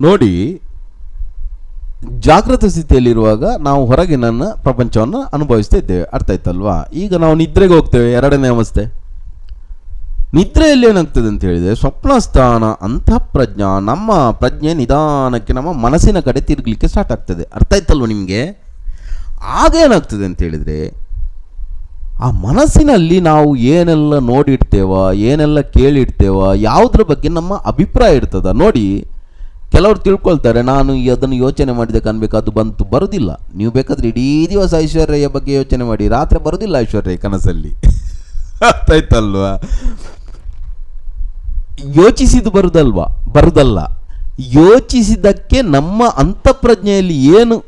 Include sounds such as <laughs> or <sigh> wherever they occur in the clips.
ನೋಡಿ ಜಾಗೃತ ಸ್ಥಿತಿಯಲ್ಲಿರುವಾಗ ನಾವು ಹೊರಗಿನ ಪ್ರಪಂಚವನ್ನು ಅನುಭವಿಸ್ತಾ ಇದ್ದೇವೆ. ಅರ್ಥ ಆಯ್ತಲ್ವಾ? ಈಗ ನಾವು ನಿದ್ರೆಗೆ ಹೋಗ್ತೇವೆ. ಎರಡನೇ ಅವಸ್ಥೆ. ನಿದ್ರೆಯಲ್ಲಿ ಏನಾಗ್ತದೆ ಅಂತ ಹೇಳಿದರೆ, ಸ್ವಪ್ನ ಸ್ಥಾನ, ಅಂತಃಪ್ರಜ್ಞಾ, ನಮ್ಮ ಪ್ರಜ್ಞೆ ನಿಧಾನಕ್ಕೆ, ನಮ್ಮ ಮನಸ್ಸಿನ ಕಡೆ ತಿರುಗಲಿಕ್ಕೆ ಸ್ಟಾರ್ಟ್ ಆಗ್ತದೆ. ಅರ್ಥ ಆಯ್ತಲ್ವ ನಿಮಗೆ? ಆಗ ಏನಾಗ್ತದೆ ಅಂತ ಹೇಳಿದರೆ, ಆ ಮನಸ್ಸಿನಲ್ಲಿ ನಾವು ಏನೆಲ್ಲ ನೋಡಿಡ್ತೇವ, ಏನೆಲ್ಲ ಕೇಳಿಡ್ತೇವ, ಯಾವುದ್ರ ಬಗ್ಗೆ ನಮ್ಮ ಅಭಿಪ್ರಾಯ ಇರ್ತದ? ನೋಡಿ ಕೆಲವರು ತಿಳ್ಕೊಳ್ತಾರೆ, ನಾನು ಅದನ್ನು ಯೋಚನೆ ಮಾಡಿದೆ ಅದು ಬಂತು ಬರುವುದಿಲ್ಲ ನೀವು ಬೇಕಾದ್ರೆ ಇಡೀ ದಿವಸ ಐಶ್ವರ್ಯ ಬಗ್ಗೆ ಯೋಚನೆ ಮಾಡಿ, ರಾತ್ರಿ ಬರುವುದಿಲ್ಲ ಐಶ್ವರ್ಯ ಕನಸಲ್ಲಿ. <laughs> ಅರ್ಥ ಆಯ್ತಲ್ವಾ ಯೋಚಿಸಿದ್ದು ಬರುದಲ್ವಾ? ಬರುದಲ್ಲ. ಯೋಚಿಸಿದ್ದಕ್ಕೆ ನಮ್ಮ ಅಂತಃಪ್ರಜ್ಞೆಯಲ್ಲಿ ಏನು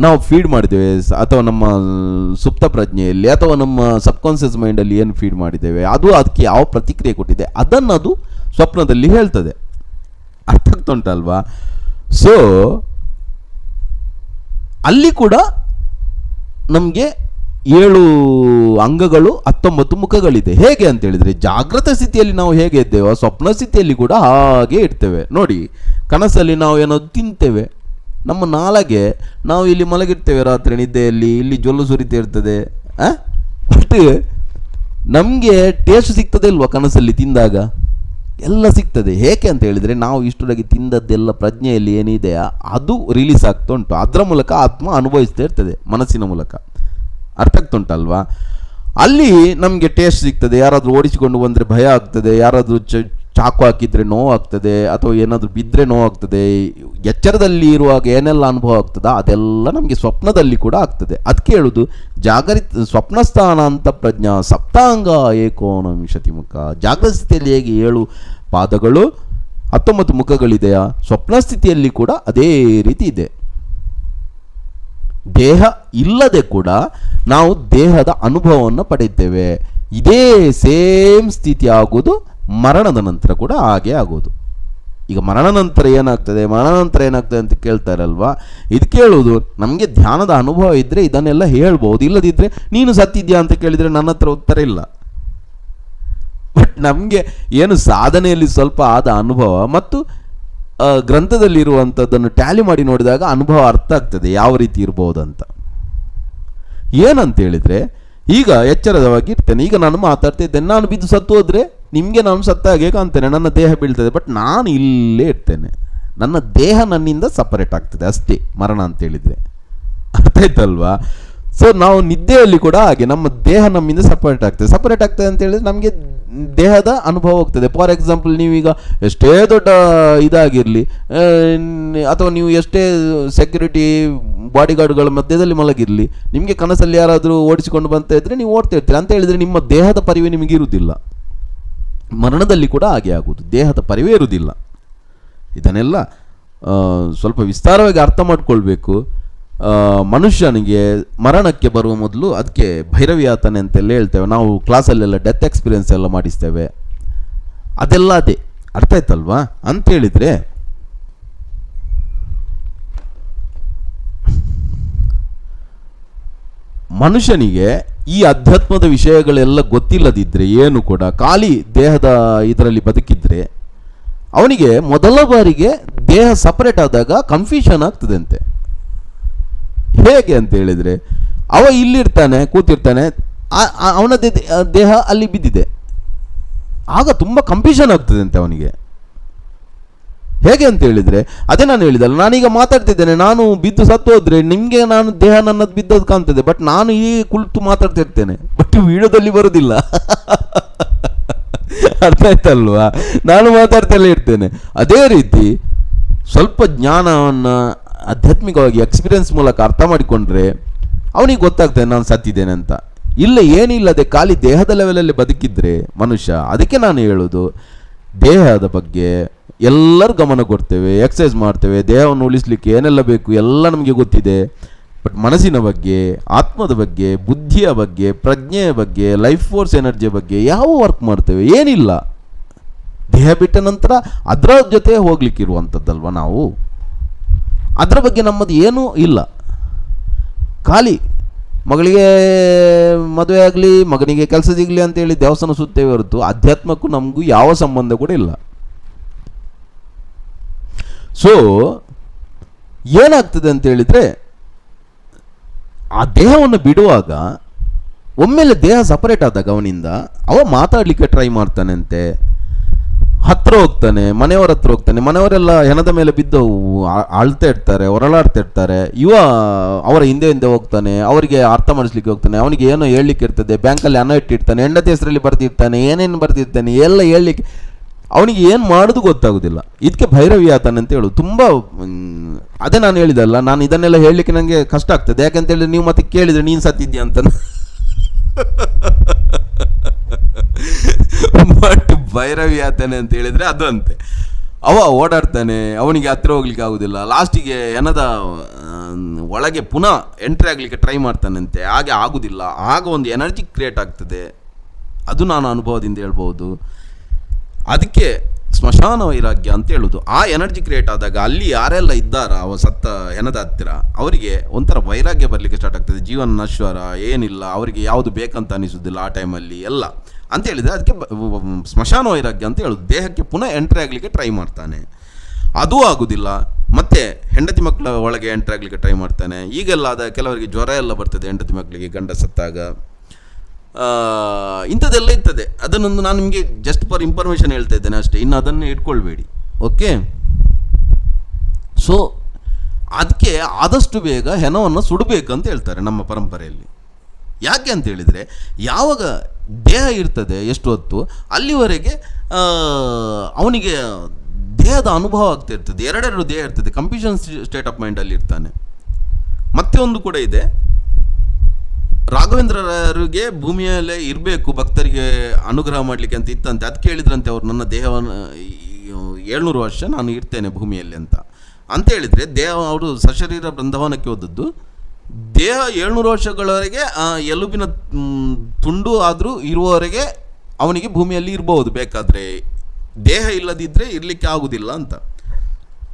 ನಾವು ಫೀಡ್ ಮಾಡಿದ್ದೇವೆ, ಅಥವಾ ನಮ್ಮ ಸುಪ್ತ ಪ್ರಜ್ಞೆಯಲ್ಲಿ, ಅಥವಾ ನಮ್ಮ ಸಬ್ಕಾನ್ಷಿಯಸ್ ಮೈಂಡಲ್ಲಿ ಏನು ಫೀಡ್ ಮಾಡಿದ್ದೇವೆ, ಅದು ಅದಕ್ಕೆ ಯಾವ ಪ್ರತಿಕ್ರಿಯೆ ಕೊಟ್ಟಿದೆ ಅದನ್ನು ಅದು ಸ್ವಪ್ನದಲ್ಲಿ ಹೇಳ್ತದೆ. ಅರ್ಥ ಆಗ್ತಾ ಉಂಟಲ್ವಾ ಸೊ ಅಲ್ಲಿ ಕೂಡ ನಮಗೆ ಏಳು ಅಂಗಗಳು ಹತ್ತೊಂಬತ್ತು ಮುಖಗಳಿದೆ. ಹೇಗೆ ಅಂತ ಹೇಳಿದರೆ ಜಾಗೃತ ಸ್ಥಿತಿಯಲ್ಲಿ ನಾವು ಹೇಗೆ ಇದ್ದೇವೋ, ಸ್ವಪ್ನ ಸ್ಥಿತಿಯಲ್ಲಿ ಕೂಡ ಹಾಗೆ ಇರ್ತೇವೆ. ನೋಡಿ, ಕನಸಲ್ಲಿ ನಾವು ಏನೋ ತಿಂತೇವೆ, ನಮ್ಮ ನಾಲಗೆ ನಾವು ಇಲ್ಲಿ ಮಲಗಿರ್ತೇವೆ ರಾತ್ರಿ ನಿದ್ದೆಯಲ್ಲಿ, ಇಲ್ಲಿ ಜೊಲ್ಲು ಸುರಿತಾ ಇರ್ತದೆ ಬಟ್ ನಮಗೆ ಟೇಸ್ಟ್ ಸಿಗ್ತದೆ ಇಲ್ವಾ ಕನಸಲ್ಲಿ ತಿಂದಾಗ? ಎಲ್ಲ ಸಿಗ್ತದೆ. ಹೇಗೆ ಅಂತ ಹೇಳಿದರೆ ನಾವು ಇಷ್ಟರೊಳಗೆ ತಿಂದದ್ದೆಲ್ಲ ಪ್ರಜ್ಞೆಯಲ್ಲಿ ಏನಿದೆ, ಅದು ರಿಲೀಸ್ ಆಗ್ತಾ ಉಂಟು. ಅದರ ಮೂಲಕ ಆತ್ಮ ಅನುಭವಿಸ್ತಾ ಇರ್ತದೆ, ಮನಸ್ಸಿನ ಮೂಲಕ. ಅರ್ಥ ಆಗ್ತುಂಟಲ್ವಾ ಅಲ್ಲಿ ನಮಗೆ ಟೇಸ್ಟ್ ಸಿಗ್ತದೆ. ಯಾರಾದರೂ ಓಡಿಸಿಕೊಂಡು ಬಂದರೆ ಭಯ ಆಗ್ತದೆ. ಯಾರಾದರೂ ಚಾಕು ಹಾಕಿದರೆ ನೋವಾಗ್ತದೆ ಅಥವಾ ಏನಾದರೂ ಬಿದ್ದರೆ ನೋವಾಗ್ತದೆ ಎಚ್ಚರದಲ್ಲಿ ಇರುವಾಗ ಏನೆಲ್ಲ ಅನುಭವ ಆಗ್ತದ, ಅದೆಲ್ಲ ನಮಗೆ ಸ್ವಪ್ನದಲ್ಲಿ ಕೂಡ ಆಗ್ತದೆ. ಅದಕ್ಕೆ ಹೇಳೋದು, ಜಾಗರಿತ, ಸ್ವಪ್ನಸ್ಥಾನ ಅಂತ ಪ್ರಜ್ಞಾ ಸಪ್ತಾಂಗ ಏಕೋನವಿಂಶತಿ ಮುಖ ಜಾಗೃತ ಸ್ಥಿತಿಯಲ್ಲಿ ಹೇಗೆ ಏಳು ಪಾದಗಳು, ಹತ್ತೊಂಬತ್ತು ಮುಖಗಳಿದೆಯಾ? ಸ್ವಪ್ನ ಸ್ಥಿತಿಯಲ್ಲಿ ಕೂಡ ಅದೇ ರೀತಿ ಇದೆ. ದೇಹ ಇಲ್ಲದೆ ಕೂಡ ನಾವು ದೇಹದ ಅನುಭವವನ್ನು ಪಡೆಯುತ್ತೇವೆ. ಇದೇ ಸೇಮ್ ಸ್ಥಿತಿ ಆಗೋದು ಮರಣದ ನಂತರ ಕೂಡ ಹಾಗೆ ಆಗೋದು. ಈಗ ಮರಣ ನಂತರ ಏನಾಗ್ತದೆ? ಮರಣ ನಂತರ ಏನಾಗ್ತದೆ ಅಂತ ಕೇಳ್ತಾರಲ್ವಾ ಇದು ಕೇಳೋದು ನಮಗೆ ಧ್ಯಾನದ ಅನುಭವ ಇದ್ದರೆ ಇದನ್ನೆಲ್ಲ ಹೇಳ್ಬೋದು. ಇಲ್ಲದಿದ್ದರೆ ನೀನು ಸತ್ತಿದ್ಯಾ ಅಂತ ಕೇಳಿದರೆ ನನ್ನ ಹತ್ರ ಉತ್ತರ ಇಲ್ಲ. ಬಟ್ ನಮಗೆ ಏನು ಸಾಧನೆಯಲ್ಲಿ ಸ್ವಲ್ಪ ಆದ ಅನುಭವ ಮತ್ತು ಗ್ರಂಥದಲ್ಲಿರುವಂಥದ್ದನ್ನು ಟ್ಯಾಲಿ ಮಾಡಿ ನೋಡಿದಾಗ ಅನುಭವ ಅರ್ಥ ಆಗ್ತದೆ. ಯಾವ ರೀತಿ ಇರ್ಬೋದು ಅಂತ. ಏನಂತ ಹೇಳಿದರೆ ಈಗ ಎಚ್ಚರದವಾಗಿ ಇರ್ತೇನೆ. ಈಗ ನಾನು ಮಾತಾಡ್ತಾ ಇದ್ದೇನೆ. ನಾನು ಬಿದ್ದು ಸತ್ತು ಹೋದರೆ ನಿಮಗೆ ನಾನು ಸತ್ತ ಹಾಗೆ ಕಾಣ್ತೇನೆ. ನನ್ನ ದೇಹ ಬೀಳ್ತದೆ. ಬಟ್ ನಾನು ಇಲ್ಲೇ ಇರ್ತೇನೆ. ನನ್ನ ದೇಹ ನನ್ನಿಂದ ಸಪರೇಟ್ ಆಗ್ತದೆ. ಅಷ್ಟೇ ಮರಣ ಅಂತ ಹೇಳಿದರೆ. ಅರ್ಥ ಆಯ್ತಲ್ವಾ ಸೊ ನಾವು ನಿದ್ದೆಯಲ್ಲಿ ಕೂಡ ಹಾಗೆ ನಮ್ಮ ದೇಹ ನಮ್ಮಿಂದ ಸಪರೇಟ್ ಆಗ್ತದೆ. ಸಪರೇಟ್ ಆಗ್ತದೆ ಅಂತ ಹೇಳಿದ್ರೆ ನಮಗೆ ದೇಹದ ಅನುಭವ ಹೋಗ್ತದೆ. ಫಾರ್ ಎಕ್ಸಾಂಪಲ್ ನೀವೀಗ ಎಷ್ಟೇ ದೊಡ್ಡ ಇದಾಗಿರಲಿ ಅಥವಾ ನೀವು ಎಷ್ಟೇ ಸೆಕ್ಯೂರಿಟಿ ಬಾಡಿಗಾರ್ಡ್ಗಳ ಮಧ್ಯದಲ್ಲಿ ಮಲಗಿರಲಿ, ನಿಮಗೆ ಕನಸಲ್ಲಿ ಯಾರಾದರೂ ಓಡಿಸಿಕೊಂಡು ಬಂತ ಇದ್ರೆ ನೀವು ಓಡ್ತಾ ಇರ್ತೀರಿ. ಅಂತ ಹೇಳಿದರೆ ನಿಮ್ಮ ದೇಹದ ಪರಿವೆ ನಿಮಗೆ ಇರುವುದಿಲ್ಲ. ಮರಣದಲ್ಲಿ ಕೂಡ ಹಾಗೆ ಆಗುವುದು. ದೇಹದ ಪರಿವೇ ಇರುವುದಿಲ್ಲ. ಇದನ್ನೆಲ್ಲ ಸ್ವಲ್ಪ ವಿಸ್ತಾರವಾಗಿ ಅರ್ಥ ಮಾಡ್ಕೊಳ್ಬೇಕು. ಮನುಷ್ಯನಿಗೆ ಮರಣಕ್ಕೆ ಬರುವ ಮೊದಲು ಅದಕ್ಕೆ ಭೈರವಿಯಾತನೆ ಅಂತೆಲ್ಲ ಹೇಳ್ತೇವೆ. ನಾವು ಕ್ಲಾಸಲ್ಲೆಲ್ಲ ಡೆತ್ ಎಕ್ಸ್ಪೀರಿಯನ್ಸ್ ಎಲ್ಲ ಮಾಡಿಸ್ತೇವೆ. ಅದೆಲ್ಲ ಅದೇ. ಅರ್ಥ ಆಯ್ತಲ್ವಾ? ಅಂತ ಹೇಳಿದರೆ, ಮನುಷ್ಯನಿಗೆ ಈ ಅಧ್ಯಾತ್ಮದ ವಿಷಯಗಳೆಲ್ಲ ಗೊತ್ತಿಲ್ಲದಿದ್ದರೆ ಏನು ಕೂಡ, ಖಾಲಿ ದೇಹದ ಇದರಲ್ಲಿ ಬದುಕಿದ್ರೆ, ಅವನಿಗೆ ಮೊದಲ ಬಾರಿಗೆ ದೇಹ ಸಪರೇಟ್ ಆದಾಗ ಕನ್ಫ್ಯೂಷನ್ ಆಗ್ತದಂತೆ. ಹೇಗೆ ಅಂತ ಹೇಳಿದರೆ, ಅವ ಇಲ್ಲಿರ್ತಾನೆ, ಕೂತಿರ್ತಾನೆ ಅವನ ದೇಹ ಅಲ್ಲಿ ಬಿದ್ದಿದೆ. ಆಗ ತುಂಬ ಕನ್ಫ್ಯೂಷನ್ ಆಗ್ತದಂತೆ ಅವನಿಗೆ. ಹೇಗೆ ಅಂತ ಹೇಳಿದರೆ, ಅದೇ ನಾನು ಹೇಳಿದಲ್ಲ, ನಾನೀಗ ಮಾತಾಡ್ತಿದ್ದೇನೆ, ನಾನು ಬಿದ್ದು ಸತ್ತು ಹೋದರೆ ನಿಮಗೆ ನಾನು ದೇಹ ನನ್ನದು ಬಿದ್ದದ್ದು ಕಾಣ್ತದೆ ಬಟ್ ನಾನು ಈ ಕುಳಿತು ಮಾತಾಡ್ತಿರ್ತೇನೆ. ಬಟ್ ವಿಡಿಯೋದಲ್ಲಿ ಬರೋದಿಲ್ಲ. <laughs> ಅರ್ಥ ಆಯ್ತಲ್ವಾ? ನಾನು ಮಾತಾಡ್ತಲೇ ಇರ್ತೇನೆ. ಅದೇ ರೀತಿ ಸ್ವಲ್ಪ ಜ್ಞಾನವನ್ನು ಆಧ್ಯಾತ್ಮಿಕವಾಗಿ ಎಕ್ಸ್ಪೀರಿಯನ್ಸ್ ಮೂಲಕ ಅರ್ಥ ಮಾಡಿಕೊಂಡ್ರೆ ಅವನಿಗೆ ಗೊತ್ತಾಗ್ತದೆ ನಾನು ಸತ್ತಿದ್ದೇನೆ ಅಂತ. ಇಲ್ಲ ಏನಿಲ್ಲದೆ ಖಾಲಿ ದೇಹದ ಲೆವೆಲಲ್ಲಿ ಬದುಕಿದ್ರೆ ಮನುಷ್ಯ, ಅದಕ್ಕೆ ನಾನು ಹೇಳೋದು, ದೇಹದ ಬಗ್ಗೆ ಎಲ್ಲರೂ ಗಮನ ಕೊಡ್ತೇವೆ ಎಕ್ಸಸೈಸ್ ಮಾಡ್ತೇವೆ, ದೇಹವನ್ನು ಉಳಿಸ್ಲಿಕ್ಕೆ ಏನೆಲ್ಲ ಬೇಕು ಎಲ್ಲ ನಮಗೆ ಗೊತ್ತಿದೆ. ಬಟ್ ಮನಸ್ಸಿನ ಬಗ್ಗೆ, ಆತ್ಮದ ಬಗ್ಗೆ, ಬುದ್ಧಿಯ ಬಗ್ಗೆ, ಪ್ರಜ್ಞೆಯ ಬಗ್ಗೆ ಲೈಫ್ ಫೋರ್ಸ್ ಎನರ್ಜಿಯ ಬಗ್ಗೆ ಯಾವ ವರ್ಕ್ ಮಾಡ್ತೇವೆ? ಏನಿಲ್ಲ. ದೇಹ ಬಿಟ್ಟ ನಂತರ ಅದರ ಜೊತೆ ಹೋಗ್ಲಿಕ್ಕಿರುವಂಥದ್ದಲ್ವ ನಾವು? ಅದರ ಬಗ್ಗೆ ನಮ್ಮದು ಏನೂ ಇಲ್ಲ. ಖಾಲಿ ಮಗಳಿಗೆ ಮದುವೆ ಆಗಲಿ, ಮಗನಿಗೆ ಕೆಲಸ ಸಿಗಲಿ ಅಂತೇಳಿ ದೇವಸ್ಥಾನ ಸುತ್ತೇವೆ ಹೊರತು ಅಧ್ಯಾತ್ಮಕ್ಕೂ ನಮಗೂ ಯಾವ ಸಂಬಂಧ ಕೂಡ ಇಲ್ಲ. ಸೊ ಏನಾಗ್ತದೆ ಅಂತ ಹೇಳಿದ್ರೆ, ಆ ದೇಹವನ್ನು ಬಿಡುವಾಗ ಒಮ್ಮೆಲೆ ದೇಹ ಸಪರೇಟ್ ಆದಾಗ ಅವನಿಂದ, ಅವ ಮಾತಾಡಲಿಕ್ಕೆ ಟ್ರೈ ಮಾಡ್ತಾನಂತೆ. ಹತ್ರ ಹೋಗ್ತಾನೆ, ಮನೆಯವರ ಹತ್ರ ಹೋಗ್ತಾನೆ, ಮನೆಯವರೆಲ್ಲ ಹೆಣದ ಮೇಲೆ ಬಿದ್ದು ಅಳ್ತಾ ಇರ್ತಾರೆ ಹೊರಳಾಡ್ತಾ ಇರ್ತಾರೆ. ಇವ ಅವರ ಹಿಂದೆ ಹಿಂದೆ ಹೋಗ್ತಾನೆ, ಅವರಿಗೆ ಅರ್ಥ ಮಾಡಿಸ್ಲಿಕ್ಕೆ ಹೋಗ್ತಾನೆ, ಅವನಿಗೆ ಏನೋ ಹೇಳಲಿಕ್ಕೆ ಇರ್ತದೆ, ಬ್ಯಾಂಕಲ್ಲಿ ಹಣ ಇಟ್ಟಿರ್ತಾನೆ, ಹೆಂಡತಿ ಹೆಸರಲ್ಲಿ ಬರ್ತಿರ್ತಾನೆ ಏನೇನು ಬರ್ತಿರ್ತಾನೆ ಎಲ್ಲ ಹೇಳಲಿಕ್ಕೆ, ಅವನಿಗೆ ಏನು ಮಾಡೋದು ಗೊತ್ತಾಗೋದಿಲ್ಲ. ಇದಕ್ಕೆ ಭೈರವಿ ಆತನ ಅಂತ ಹೇಳು, ತುಂಬ ಅದೇ ನಾನು ಹೇಳಿದಲ್ಲ, ನಾನು ಇದನ್ನೆಲ್ಲ ಹೇಳಲಿಕ್ಕೆ ನನಗೆ ಕಷ್ಟ ಆಗ್ತದೆ ಯಾಕಂತ ಹೇಳಿದ್ರೆ ನೀವು ಮತ್ತೆ ಕೇಳಿದರೆ ನೀನು ಸತ್ತಿದ್ಯಾ ಅಂತ ಬಟ್ ಭೈರವಿ ಆತಾನೆ ಅಂತ ಹೇಳಿದ್ರೆ ಅದು ಅಂತೆ. ಅವ ಓಡಾಡ್ತಾನೆ, ಅವನಿಗೆ ಹತ್ತಿರ ಹೋಗ್ಲಿಕ್ಕೆ ಆಗುದಿಲ್ಲ. ಲಾಸ್ಟಿಗೆ ಏನದ ಒಳಗೆ ಪುನಃ ಎಂಟ್ರಿ ಆಗ್ಲಿಕ್ಕೆ ಟ್ರೈ ಮಾಡ್ತಾನಂತೆ. ಹಾಗೆ ಆಗುದಿಲ್ಲ. ಆಗ ಒಂದು ಎನರ್ಜಿ ಕ್ರಿಯೇಟ್ ಆಗ್ತದೆ. ಅದು ನಾನು ಅನುಭವದಿಂದ ಹೇಳ್ಬೋದು ಅದಕ್ಕೆ ಸ್ಮಶಾನ ವೈರಾಗ್ಯ ಅಂತ ಹೇಳೋದು. ಆ ಎನರ್ಜಿ ಕ್ರಿಯೇಟ್ ಆದಾಗ ಅಲ್ಲಿ ಯಾರೆಲ್ಲ ಇದ್ದಾರ, ಅವ ಸತ್ತ ಹೆಣದ ಹತ್ತಿರ, ಅವರಿಗೆ ಒಂಥರ ವೈರಾಗ್ಯ ಬರಲಿಕ್ಕೆ ಸ್ಟಾರ್ಟ್ ಆಗ್ತದೆ. ಜೀವನ ನಶ್ವರ, ಏನಿಲ್ಲ, ಅವರಿಗೆ ಯಾವುದು ಬೇಕಂತ ಅನಿಸುವುದಿಲ್ಲ ಆ ಟೈಮಲ್ಲಿ ಎಲ್ಲ. ಅಂತ ಹೇಳಿದರೆ ಅದಕ್ಕೆ ಸ್ಮಶಾನ ವೈರಾಗ್ಯ ಅಂತ ಹೇಳುದು. ದೇಹಕ್ಕೆ ಪುನಃ ಎಂಟ್ರಿ ಆಗಲಿಕ್ಕೆ ಟ್ರೈ ಮಾಡ್ತಾನೆ. ಅದೂ ಆಗುದಿಲ್ಲ. ಮತ್ತೆ ಹೆಂಡತಿ ಮಕ್ಕಳ ಒಳಗೆ ಎಂಟ್ರಿ ಆಗಲಿಕ್ಕೆ ಟ್ರೈ ಮಾಡ್ತಾನೆ. ಈಗೆಲ್ಲ ಆದ ಕೆಲವರಿಗೆ ಜ್ವರ ಎಲ್ಲ ಬರ್ತದೆ ಹೆಂಡತಿ ಮಕ್ಕಳಿಗೆ ಗಂಡ ಸತ್ತಾಗ. ಇಂಥದ್ದೆಲ್ಲ ಇರ್ತದೆ. ಅದನ್ನೊಂದು ನಾನು ನಿಮಗೆ ಜಸ್ಟ್ ಫಾರ್ ಇನ್ಫಾರ್ಮೇಷನ್ ಹೇಳ್ತಾ ಇದ್ದೇನೆ ಅಷ್ಟೇ. ಇನ್ನು ಅದನ್ನು ಇಟ್ಕೊಳ್ಬೇಡಿ. ಓಕೆ ಸೊ ಅದಕ್ಕೆ ಆದಷ್ಟು ಬೇಗ ಹೆಣವನ್ನು ಸುಡಬೇಕಂತ ಹೇಳ್ತಾರೆ ನಮ್ಮ ಪರಂಪರೆಯಲ್ಲಿ. ಯಾಕೆ ಅಂತ ಹೇಳಿದರೆ, ಯಾವಾಗ ದೇಹ ಇರ್ತದೆ ಎಷ್ಟು ಹೊತ್ತು, ಅಲ್ಲಿವರೆಗೆ ಅವನಿಗೆ ದೇಹದ ಅನುಭವ ಆಗ್ತಾ ಇರ್ತದೆ. ಎರಡೆರಡು ದೇಹ ಇರ್ತದೆ. ಕಂಪ್ಯೂಷನ್ ಸ್ಟೇಟ್ ಆಫ್ ಮೈಂಡಲ್ಲಿ ಇರ್ತಾನೆ. ಮತ್ತೆ ಒಂದು ಕೂಡ ಇದೆ. ರಾಘವೇಂದ್ರರಿಗೆ ಭೂಮಿಯಲ್ಲೇ ಇರಬೇಕು, ಭಕ್ತರಿಗೆ ಅನುಗ್ರಹ ಮಾಡಲಿಕ್ಕೆ ಅಂತ ಇತ್ತಂತೆ. ಅದು ಕೇಳಿದ್ರಂತೆ ಅವರು, ನನ್ನ ದೇಹವನ್ನು ಏಳ್ನೂರು ವರ್ಷ ನಾನು ಇರ್ತೇನೆ ಭೂಮಿಯಲ್ಲಿ ಅಂತ. ಅಂತ ಹೇಳಿದರೆ ದೇಹ, ಅವರು ಸಶರೀರ ಬೃಂದಾವನಕ್ಕೆ ಹೋದದ್ದು. ದೇಹ ಏಳ್ನೂರು ವರ್ಷಗಳವರೆಗೆ ಎಲುಬಿನ ತುಂಡು ಆದರೂ ಇರುವವರೆಗೆ ಅವನಿಗೆ ಭೂಮಿಯಲ್ಲಿ ಇರಬಹುದು ಬೇಕಾದರೆ ದೇಹ ಇಲ್ಲದಿದ್ದರೆ ಇರಲಿಕ್ಕೆ ಆಗುವುದಿಲ್ಲ ಅಂತ.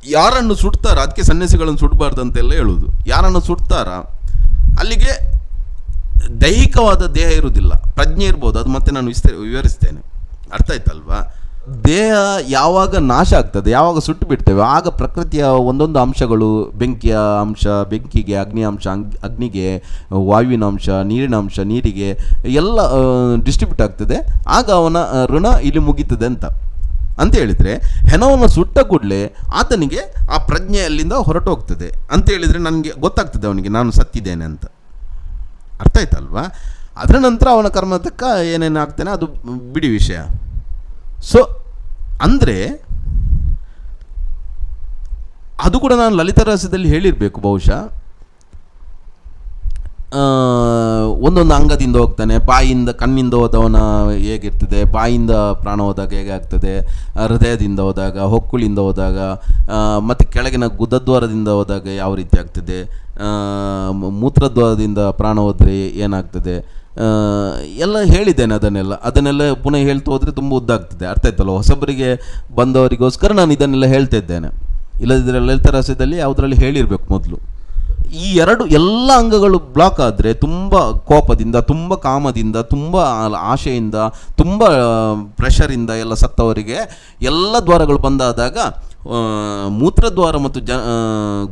ಯಾರನ್ನು ಸುಡ್ತಾರ? ಅದಕ್ಕೆ ಸನ್ಯಾಸಿಗಳನ್ನು ಸುಡಬಾರ್ದು ಅಂತೆಲ್ಲ ಹೇಳುವುದು ಯಾರನ್ನು ಸುಡ್ತಾರ? ಅಲ್ಲಿಗೆ ದೈಹಿಕವಾದ ದೇಹ ಇರುವುದಿಲ್ಲ. ಪ್ರಜ್ಞೆ ಇರ್ಬೋದು, ಅದು ಮತ್ತೆ ನಾನು ವಿಸ್ತ, ವಿವರಿಸ್ತೇನೆ. ಅರ್ಥ ಆಯ್ತಲ್ವಾ? ದೇಹ ಯಾವಾಗ ನಾಶ ಆಗ್ತದೆ, ಯಾವಾಗ ಸುಟ್ಟು ಬಿಡ್ತೇವೆ, ಆಗ ಪ್ರಕೃತಿಯ ಒಂದೊಂದು ಅಂಶಗಳು, ಬೆಂಕಿಯ ಅಂಶ, ಬೆಂಕಿಗೆ ಅಗ್ನಿ ಅಂಶ, ಅಂಗ್- ಅಗ್ನಿಗೆ ವಾಯುವಿನ ಅಂಶ, ನೀರಿನ ಅಂಶ, ನೀರಿಗೆ, ಎಲ್ಲ ಡಿಸ್ಟ್ರಿಬ್ಯೂಟ್ ಆಗ್ತದೆ. ಆಗ ಅವನ ಋಣ ಇಲ್ಲಿ ಮುಗೀತದೆ ಅಂತ. ಅಂತ ಹೇಳಿದರೆ, ಹೆಣವನ್ನು ಸುಟ್ಟ ಕೂಡಲೇ ಆತನಿಗೆ ಆ ಪ್ರಜ್ಞೆ ಅಲ್ಲಿಂದ ಹೊರಟು ಹೋಗ್ತದೆ ಅಂತ ಹೇಳಿದರೆ ನನಗೆ ಗೊತ್ತಾಗ್ತದೆ ಅವನಿಗೆ, ನಾನು ಸತ್ತಿದ್ದೇನೆ ಅಂತ. ಅರ್ಥ ಆಯ್ತಲ್ವಾ? ಅದರ ನಂತರ ಅವನ ಕರ್ಮ ತಕ್ಕ ಏನೇನು ಆಗ್ತಾನೆ ಅದು ಬಿಡಿ ವಿಷಯ. ಸೊ ಅಂದರೆ ಅದು ಕೂಡ ನಾನು ಲಲಿತ ರಹಸ್ಯದಲ್ಲಿ ಹೇಳಿರಬೇಕು ಬಹುಶಃ. ಒಂದೊಂದು ಅಂಗದಿಂದ ಹೋಗ್ತಾನೆ. ಬಾಯಿಂದ, ಕಣ್ಣಿಂದ ಹೋದವನ ಹೇಗಿರ್ತದೆ? ಬಾಯಿಂದ ಪ್ರಾಣ ಹೋದಾಗ ಹೇಗೆ ಆಗ್ತದೆ? ಹೃದಯದಿಂದ ಹೋದಾಗ, ಹೊಕ್ಕುಳಿಂದ ಹೋದಾಗ ಮತ್ತು ಕೆಳಗಿನ ಗುದದ್ವಾರದಿಂದ ಹೋದಾಗ ಯಾವ ರೀತಿ ಆಗ್ತದೆ? ಮೂತ್ರದ್ವಾರದಿಂದ ಪ್ರಾಣ ಹೋದರೆ ಏನಾಗ್ತದೆ? ಎಲ್ಲ ಹೇಳಿದ್ದೇನೆ ಅದನ್ನೆಲ್ಲ. ಅದನ್ನೆಲ್ಲ ಪುನಃ ಹೇಳ್ತಾ ಹೋದರೆ ತುಂಬ ಉದ್ದ ಆಗ್ತದೆ. ಅರ್ಥ ಆಯ್ತಲ್ಲ ಹೊಸಬರಿಗೆ ಬಂದವರಿಗೋಸ್ಕರ ನಾನು ಇದನ್ನೆಲ್ಲ ಹೇಳ್ತಾ ಇದ್ದೇನೆ. ಇಲ್ಲದಿದ್ದರೆ ಲಲಿತ ರಹಸ್ಯದಲ್ಲಿ ಯಾವುದರಲ್ಲಿ ಹೇಳಿರಬೇಕು ಮೊದಲು. ಈ ಎರಡು ಎಲ್ಲ ಅಂಗಗಳು ಬ್ಲಾಕ್ ಆದರೆ ತುಂಬ ಕೋಪದಿಂದ, ತುಂಬ ಕಾಮದಿಂದ, ತುಂಬ ಆಶೆಯಿಂದ, ತುಂಬ ಪ್ರೆಷರಿಂದ ಎಲ್ಲ ಸತ್ತವರಿಗೆ ಎಲ್ಲ ದ್ವಾರಗಳು ಬಂದಾದಾಗ ಮೂತ್ರದ್ವಾರ ಮತ್ತು ಜ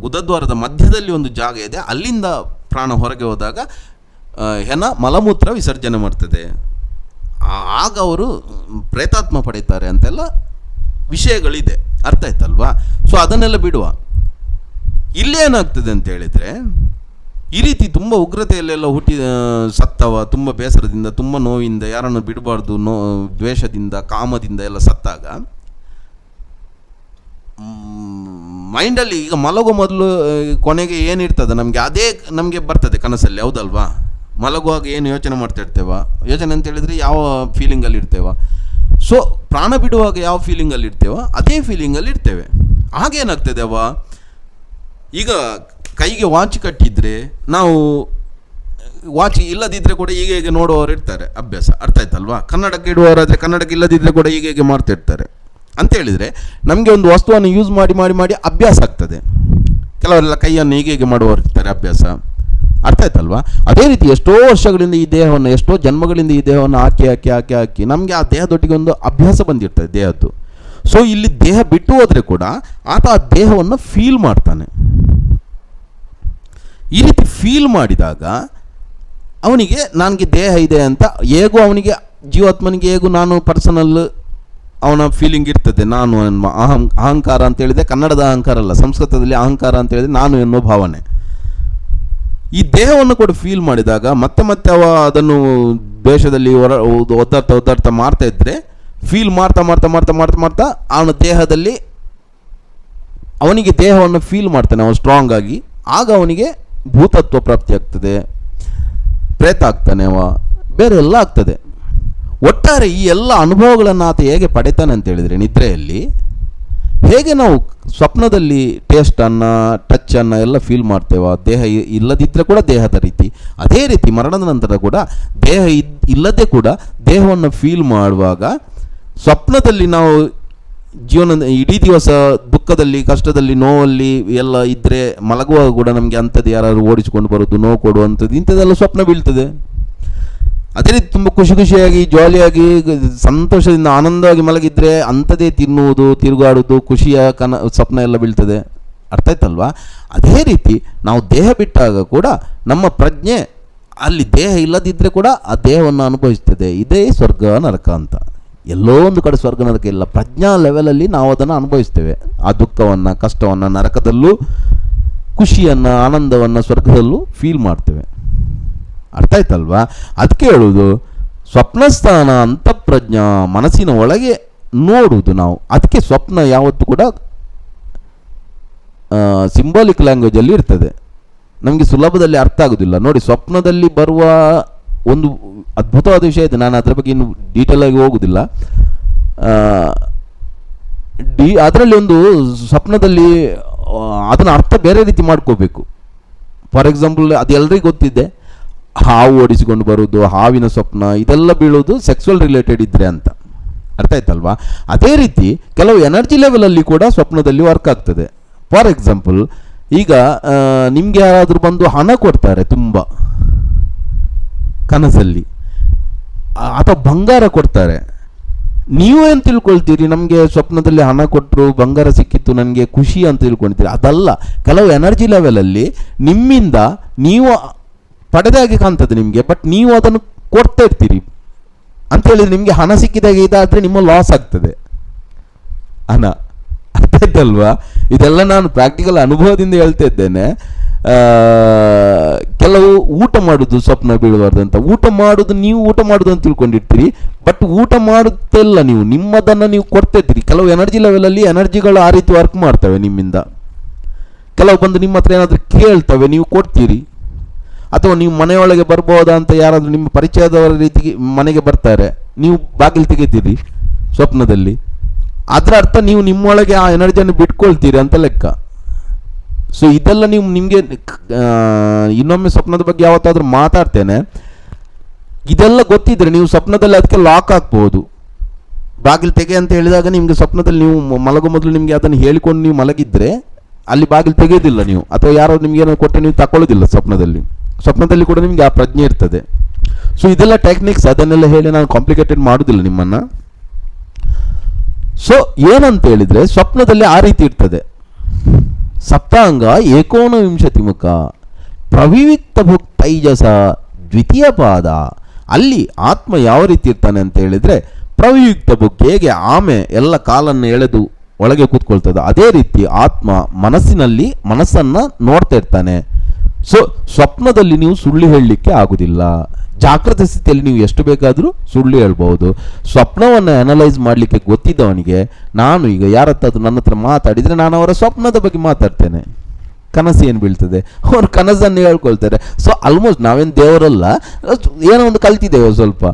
ಗುದದ್ವಾರದ ಮಧ್ಯದಲ್ಲಿ ಒಂದು ಜಾಗ ಇದೆ. ಅಲ್ಲಿಂದ ಪ್ರಾಣ ಹೊರಗೆ ಹೋದಾಗ ಹೆನ ಮಲಮೂತ್ರ ವಿಸರ್ಜನೆ ಮಾಡ್ತದೆ. ಆಗ ಅವರು ಪ್ರೇತಾತ್ಮ ಪಡೀತಾರೆ ಅಂತೆಲ್ಲ ವಿಷಯಗಳಿದೆ. ಅರ್ಥ ಆಯ್ತಲ್ವಾ? ಸೊ ಅದನ್ನೆಲ್ಲ ಬಿಡುವ. ಇಲ್ಲಿ ಏನಾಗ್ತದೆ ಅಂತ ಹೇಳಿದರೆ, ಈ ರೀತಿ ತುಂಬ ಉಗ್ರತೆಯಲ್ಲೆಲ್ಲ ಹುಟ್ಟಿ ಸತ್ತವ, ತುಂಬ ಬೇಸರದಿಂದ, ತುಂಬ ನೋವಿಂದ, ಯಾರನ್ನು ಬಿಡಬಾರ್ದು, ನೋ, ದ್ವೇಷದಿಂದ, ಕಾಮದಿಂದ ಎಲ್ಲ ಸತ್ತಾಗ ಮೈಂಡಲ್ಲಿ ಈಗ ಮಲಗೋ ಮೊದಲು ಕೊನೆಗೆ ಏನಿರ್ತದೆ ನಮಗೆ ಅದೇ ನಮಗೆ ಬರ್ತದೆ ಕನಸಲ್ಲಿ, ಹೌದಲ್ವಾ? ಮಲಗುವಾಗ ಏನು ಯೋಚನೆ ಮಾಡ್ತಾ ಇರ್ತೇವ? ಯೋಚನೆ ಅಂತ ಹೇಳಿದರೆ ಯಾವ ಫೀಲಿಂಗಲ್ಲಿ ಇರ್ತೇವ? ಸೊ ಪ್ರಾಣ ಬಿಡುವಾಗ ಯಾವ ಫೀಲಿಂಗಲ್ಲಿ ಇರ್ತೇವೋ? ಅದೇ ಫೀಲಿಂಗಲ್ಲಿ ಇರ್ತೇವೆ. ಆಗೇನಾಗ್ತದೆ ಅವ ಈಗ ಕೈಗೆ ವಾಚ್ ಕಟ್ಟಿದ್ರೆ ನಾವು ವಾಚ್ ಇಲ್ಲದಿದ್ದರೆ ಕೂಡ ಹೀಗೆ ಹೀಗೆ ನೋಡುವವರು ಇರ್ತಾರೆ. ಅಭ್ಯಾಸ. ಅರ್ಥ ಆಯ್ತಲ್ವಾ? ಕನ್ನಡಕ್ಕೆ ಇಡುವವರಾದರೆ ಕನ್ನಡಕ್ಕೆ ಇಲ್ಲದಿದ್ದರೆ ಕೂಡ ಹೀಗೆ ಹೀಗೆ ಮಾಡ್ತಿರ್ತಾರೆ ಅಂತ ಹೇಳಿದರೆ ನಮಗೆ ಒಂದು ವಸ್ತುವನ್ನು ಯೂಸ್ ಮಾಡಿ ಮಾಡಿ ಮಾಡಿ ಅಭ್ಯಾಸ ಆಗ್ತದೆ. ಕೆಲವರೆಲ್ಲ ಕೈಯನ್ನು ಹೀಗೆ ಹೀಗೆ ಮಾಡುವವರು ಇರ್ತಾರೆ ಅಭ್ಯಾಸ. ಅರ್ಥ ಆಯ್ತಲ್ವಾ? ಅದೇ ರೀತಿ ಎಷ್ಟೋ ವರ್ಷಗಳಿಂದ ಈ ದೇಹವನ್ನು, ಎಷ್ಟೋ ಜನ್ಮಗಳಿಂದ ಈ ದೇಹವನ್ನು ಹಾಕಿ ಹಾಕಿ ಹಾಕಿ ಹಾಕಿ ನಮಗೆ ಆ ದೇಹದೊಟ್ಟಿಗೆ ಒಂದು ಅಭ್ಯಾಸ ಬಂದಿರ್ತದೆ ದೇಹದ್ದು. ಸೊ ಇಲ್ಲಿ ದೇಹ ಬಿಟ್ಟು ಹೋದರೆ ಕೂಡ ಆತ ಆ ದೇಹವನ್ನು ಫೀಲ್ ಮಾಡ್ತಾನೆ. ಈ ರೀತಿ ಫೀಲ್ ಮಾಡಿದಾಗ ಅವನಿಗೆ ನನಗೆ ದೇಹ ಇದೆ ಅಂತ ಹೇಗೂ ಅವನಿಗೆ, ಜೀವಾತ್ಮನಿಗೆ ಹೇಗೂ ನಾನು ಪರ್ಸನಲ್ ಅವನ ಫೀಲಿಂಗ್ ಇರ್ತದೆ, ನಾನು ಅಹಂ, ಅಹಂಕಾರ ಅಂತ ಹೇಳಿದೆ ಕನ್ನಡದ ಅಹಂಕಾರ ಅಲ್ಲ, ಸಂಸ್ಕೃತದಲ್ಲಿ ಅಹಂಕಾರ ಅಂತ ಹೇಳಿದೆ ನಾನು ಎನ್ನುವ ಭಾವನೆ. ಈ ದೇಹವನ್ನು ಕೂಡ ಫೀಲ್ ಮಾಡಿದಾಗ ಮತ್ತೆ ಮತ್ತೆ ಅವ ಅದನ್ನು ದೇಶದಲ್ಲಿ ಹೊರ ಒದ್ದಾಡ್ತಾ ಒದ್ದಾಡ್ತಾ ಮಾಡ್ತಾ ಇದ್ರೆ ಫೀಲ್ ಮಾಡ್ತಾ ಮಾಡ್ತಾ ಮಾಡ್ತಾ ಮಾಡ್ತಾ ಮಾಡ್ತಾ ಅವನ ದೇಹದಲ್ಲಿ ಅವನಿಗೆ ದೇಹವನ್ನು ಫೀಲ್ ಮಾಡ್ತಾನೆ, ಅವನು ಸ್ಟ್ರಾಂಗ್ ಆಗಿ. ಆಗ ಅವನಿಗೆ ಭೂತತ್ವ ಪ್ರಾಪ್ತಿ ಆಗ್ತದೆ, ಪ್ರೇತ ಆಗ್ತಾನೆ ಅವ, ಬೇರೆ ಎಲ್ಲ ಆಗ್ತದೆ. ಒಟ್ಟಾರೆ ಈ ಎಲ್ಲ ಅನುಭವಗಳನ್ನು ಆತ ಹೇಗೆ ಪಡಿತಾನೆ ಅಂತ ಹೇಳಿದರೆ, ನಿದ್ರೆಯಲ್ಲಿ ಹೇಗೆ ನಾವು ಸ್ವಪ್ನದಲ್ಲಿ ಟೇಸ್ಟನ್ನು ಟಚ್ಚನ್ನು ಎಲ್ಲ ಫೀಲ್ ಮಾಡ್ತೇವ, ದೇಹ ಇಲ್ಲದಿದ್ದರೆ ಕೂಡ ದೇಹದ ರೀತಿ. ಅದೇ ರೀತಿ ಮರಣದ ನಂತರ ಕೂಡ ದೇಹ ಇಲ್ಲದೆ ಕೂಡ ದೇಹವನ್ನು ಫೀಲ್ ಮಾಡುವಾಗ ಸ್ವಪ್ನದಲ್ಲಿ ನಾವು ಜೀವನ ಇಡೀ ದಿವಸ ದುಃಖದಲ್ಲಿ, ಕಷ್ಟದಲ್ಲಿ, ನೋವಲ್ಲಿ ಎಲ್ಲ ಇದ್ದರೆ ಮಲಗುವಾಗ ಕೂಡ ನಮಗೆ ಅಂಥದ್ದು ಯಾರಾದ್ರು ಓಡಿಸಿಕೊಂಡು ಬರೋದು, ನೋವು ಕೊಡುವಂಥದ್ದು, ಇಂಥದ್ದೆಲ್ಲ ಸ್ವಪ್ನ ಬೀಳ್ತದೆ. ಅದೇ ರೀತಿ ತುಂಬ ಖುಷಿ ಖುಷಿಯಾಗಿ ಜಾಲಿಯಾಗಿ ಸಂತೋಷದಿಂದ, ಆನಂದವಾಗಿ ಮಲಗಿದ್ರೆ ಅಂಥದ್ದೇ ತಿನ್ನುವುದು, ತಿರುಗಾಡುವುದು, ಖುಷಿಯ ಕನ, ಸ್ವಪ್ನ ಎಲ್ಲ ಬೀಳ್ತದೆ. ಅರ್ಥ ಆಯ್ತಲ್ವಾ? ಅದೇ ರೀತಿ ನಾವು ದೇಹ ಬಿಟ್ಟಾಗ ಕೂಡ ನಮ್ಮ ಪ್ರಜ್ಞೆ, ಅಲ್ಲಿ ದೇಹ ಇಲ್ಲದಿದ್ದರೆ ಕೂಡ ಆ ದೇಹವನ್ನು ಅನುಭವಿಸ್ತದೆ. ಇದೇ ಸ್ವರ್ಗ, ನರಕ ಅಂತ. ಎಲ್ಲೋ ಒಂದು ಕಡೆ ಸ್ವರ್ಗ ನರಕ ಇಲ್ಲ. ಪ್ರಜ್ಞಾ ಲೆವೆಲಲ್ಲಿ ನಾವು ಅದನ್ನು ಅನುಭವಿಸ್ತೇವೆ. ಆ ದುಃಖವನ್ನು, ಕಷ್ಟವನ್ನು, ನರಕದಲ್ಲೂ, ಖುಷಿಯನ್ನು, ಆನಂದವನ್ನು ಸ್ವರ್ಗದಲ್ಲೂ ಫೀಲ್ ಮಾಡ್ತೇವೆ. ಅರ್ಥ ಆಯ್ತಲ್ವಾ? ಅದಕ್ಕೆ ಹೇಳುವುದು, ಸ್ವಪ್ನಸ್ಥಾನ ಅಂತಃಪ್ರಜ್ಞಾ ಮನಸ್ಸಿನ ಒಳಗೆ ನೋಡುವುದು ನಾವು. ಅದಕ್ಕೆ ಸ್ವಪ್ನ ಯಾವತ್ತೂ ಕೂಡ ಸಿಂಬಾಲಿಕ್ ಲ್ಯಾಂಗ್ವೇಜಲ್ಲಿ ಇರ್ತದೆ. ನಮಗೆ ಸುಲಭದಲ್ಲಿ ಅರ್ಥ ಆಗೋದಿಲ್ಲ. ನೋಡಿ, ಸ್ವಪ್ನದಲ್ಲಿ ಬರುವ ಒಂದು ಅದ್ಭುತವಾದ ವಿಷಯ ಇದೆ. ನಾನು ಅದರ ಬಗ್ಗೆ ಇನ್ನು ಡೀಟೇಲ್ ಆಗಿ ಹೋಗುದಿಲ್ಲ. ಡಿ, ಅದರಲ್ಲಿ ಒಂದು ಸ್ವಪ್ನದಲ್ಲಿ ಅದನ್ನು ಅರ್ಥ ಬೇರೆ ರೀತಿ ಮಾಡ್ಕೋಬೇಕು. ಫಾರ್ ಎಕ್ಸಾಂಪಲ್, ಅದು ಎಲ್ಲರಿಗೂ ಗೊತ್ತಿದೆ. ಹಾವು ಓಡಿಸಿಕೊಂಡು ಬರೋದು, ಹಾವಿನ ಸ್ವಪ್ನ, ಇದೆಲ್ಲ ಬೀಳೋದು ಸೆಕ್ಸುವಲ್ ರಿಲೇಟೆಡ್ ಇದ್ರೆ ಅಂತ. ಅರ್ಥ ಆಯ್ತಲ್ವಾ? ಅದೇ ರೀತಿ ಕೆಲವು ಎನರ್ಜಿ ಲೆವೆಲಲ್ಲಿ ಕೂಡ ಸ್ವಪ್ನದಲ್ಲಿ ವರ್ಕ್ ಆಗ್ತದೆ. ಫಾರ್ ಎಕ್ಸಾಂಪಲ್, ಈಗ ನಿಮಗೆ ಯಾರಾದರೂ ಬಂದು ಹಣ ಕೊಡ್ತಾರೆ ತುಂಬ. ಕನಸಲ್ಲಿ. ಅಥವಾ ಬಂಗಾರ ಕೊಡ್ತಾರೆ. ನೀವು ಏನು ತಿಳ್ಕೊಳ್ತೀರಿ? ನಮಗೆ ಸ್ವಪ್ನದಲ್ಲಿ ಹಣ ಕೊಟ್ಟರು ಬಂಗಾರ ಸಿಕ್ಕಿತ್ತು, ನನಗೆ ಖುಷಿ ಅಂತ ತಿಳ್ಕೊಳ್ತೀರಿ? ಅದಲ್ಲ. ಕೆಲವು ಎನರ್ಜಿ ಲೆವೆಲಲ್ಲಿ ನಿಮ್ಮಿಂದ ನೀವು ಪಡೆದಾಗೆ ಕಾಣ್ತದೆ ನಿಮಗೆ, ಬಟ್ ನೀವು ಅದನ್ನು ಕೊಡ್ತಾ ಇರ್ತೀರಿ. ಅಂತ ಹೇಳಿದ್ರೆ ನಿಮಗೆ ಹಣ ಸಿಕ್ಕಿದಾಗ ಇದಾದರೆ ನಿಮ್ಮ ಲಾಸ್ ಆಗ್ತದೆ. ಹಣ. ಅರ್ಥ ಇದೆಲ್ಲ ನಾನು ಪ್ರಾಕ್ಟಿಕಲ್ ಅನುಭವದಿಂದ ಹೇಳ್ತಾ ಇದ್ದೇನೆ. ಕೆಲವು ಊಟ ಮಾಡುದು ಸ್ವಪ್ನ ಬೀಳಬಾರ್ದು ಅಂತ. ಊಟ ಮಾಡುದು ನೀವು ಊಟ ಮಾಡುದು ಅಂತ ತಿಳ್ಕೊಂಡಿರ್ತೀರಿ. ಬಟ್ ಊಟ ಮಾಡುತ್ತಿಲ್ಲ ನೀವು, ನಿಮ್ಮದನ್ನು ನೀವು ಕೊಡ್ತಾ ಇರ್ತೀರಿ ಕೆಲವು ಎನರ್ಜಿ ಲೆವೆಲಲ್ಲಿ ಎನರ್ಜಿಗಳು ಆ ರೀತಿ ವರ್ಕ್ ಮಾಡ್ತವೆ ನಿಮ್ಮಿಂದ. ಕೆಲವು ಬಂದು ನಿಮ್ಮ ಹತ್ರ ಏನಾದರೂ ಕೇಳ್ತವೆ, ನೀವು ಕೊಡ್ತೀರಿ. ಅಥವಾ ನೀವು ಮನೆಯೊಳಗೆ ಬರ್ಬೋದಾ ಅಂತ ಯಾರಾದರೂ ನಿಮ್ಮ ಪರಿಚಯದವರ ರೀತಿಗೆ ಮನೆಗೆ ಬರ್ತಾರೆ. ನೀವು ಬಾಗಿಲು ತೆಗಿತೀರಿ ಸ್ವಪ್ನದಲ್ಲಿ. ಅದರ ಅರ್ಥ ನೀವು ನಿಮ್ಮೊಳಗೆ ಆ ಎನರ್ಜಿಯನ್ನು ಬಿಟ್ಕೊಳ್ತೀರಿ ಅಂತ ಲೆಕ್ಕ. ಸೊ ಇದೆಲ್ಲ ನೀವು ನಿಮಗೆ ಇನ್ನೊಮ್ಮೆ ಸ್ವಪ್ನದ ಬಗ್ಗೆ ಯಾವತ್ತಾದರೂ ಮಾತಾಡ್ತೇನೆ. ಇದೆಲ್ಲ ಗೊತ್ತಿದ್ರೆ ನೀವು ಸ್ವಪ್ನದಲ್ಲಿ ಅದಕ್ಕೆ ಲಾಕ್ ಆಗ್ಬೋದು ಬಾಗಿಲು ತೆಗೆ ಅಂತ ಹೇಳಿದಾಗ ನಿಮಗೆ ಸ್ವಪ್ನದಲ್ಲಿ ನೀವು ಮಲಗೋ ಮೊದಲು ನಿಮಗೆ ಅದನ್ನು ಹೇಳಿಕೊಂಡು ನೀವು ಮಲಗಿದ್ರೆ ಅಲ್ಲಿ ಬಾಗಿಲು ತೆಗೆಯೋದಿಲ್ಲ ನೀವು. ಅಥವಾ ಯಾರೋ ನಿಮ್ಗೆ ಏನೋ ಕೊಟ್ಟರೆ ನೀವು ತಗೊಳ್ಳೋದಿಲ್ಲ ಸ್ವಪ್ನದಲ್ಲಿ. ಸ್ವಪ್ನದಲ್ಲಿ ಕೂಡ ನಿಮಗೆ ಆ ಪ್ರಜ್ಞೆ ಇರ್ತದೆ. ಸೊ ಇದೆಲ್ಲ ಟೆಕ್ನಿಕ್ಸ್ ಅದನ್ನೆಲ್ಲ ಹೇಳಿ ನಾನು ಕಾಂಪ್ಲಿಕೇಟೆಡ್ ಮಾಡೋದಿಲ್ಲ ನಿಮ್ಮನ್ನು. ಸೊ ಏನಂತ ಹೇಳಿದರೆ ಸ್ವಪ್ನದಲ್ಲಿ ಆ ರೀತಿ ಇರ್ತದೆ. ಸಪ್ತಾಂಗ ಏಕೋನವಿಂಶತಿ ಮುಖ ಪ್ರವಿವಿಕ್ತ ಭುಕ್ ತೈಜಸ ದ್ವಿತೀಯ ಪಾದ. ಅಲ್ಲಿ ಆತ್ಮ ಯಾವ ರೀತಿ ಇರ್ತಾನೆ ಅಂತ ಹೇಳಿದರೆ, ಪ್ರವಿಯುಕ್ತ ಬುಕ್ ಹೇಗೆ ಆಮೆ ಎಲ್ಲ ಕಾಲನ್ನು ಎಳೆದು ಒಳಗೆ ಕೂತ್ಕೊಳ್ತದೆ, ಅದೇ ರೀತಿ ಆತ್ಮ ಮನಸ್ಸಿನಲ್ಲಿ ಮನಸ್ಸನ್ನು ನೋಡ್ತಾ ಇರ್ತಾನೆ. ಸೊ, ಸ್ವಪ್ನದಲ್ಲಿ ನೀವು ಸುಳ್ಳು ಹೇಳಲಿಕ್ಕೆ ಆಗುದಿಲ್ಲ. ಜಾಗೃತ ಸ್ಥಿತಿಯಲ್ಲಿ ನೀವು ಎಷ್ಟು ಬೇಕಾದರೂ ಸುಳ್ಳು ಹೇಳ್ಬೋದು. ಸ್ವಪ್ನವನ್ನು ಅನಲೈಸ್ ಮಾಡಲಿಕ್ಕೆ ಗೊತ್ತಿದ್ದವನಿಗೆ, ನಾನು ಈಗ ಯಾರ ಹತ್ತಾದ್ರೂ ನನ್ನ ಹತ್ರ ಮಾತಾಡಿದರೆ ನಾನು ಅವರ ಸ್ವಪ್ನದ ಬಗ್ಗೆ ಮಾತಾಡ್ತೇನೆ. ಕನಸು ಏನು ಬೀಳ್ತದೆ? ಅವ್ರು ಕನಸನ್ನು ಹೇಳ್ಕೊಳ್ತಾರೆ. ಸೊ ಆಲ್ಮೋಸ್ಟ್ ನಾವೇನು ದೇವರಲ್ಲ, ಏನೋ ಒಂದು ಕಲ್ತಿದ್ದೇವೆ ಸ್ವಲ್ಪ.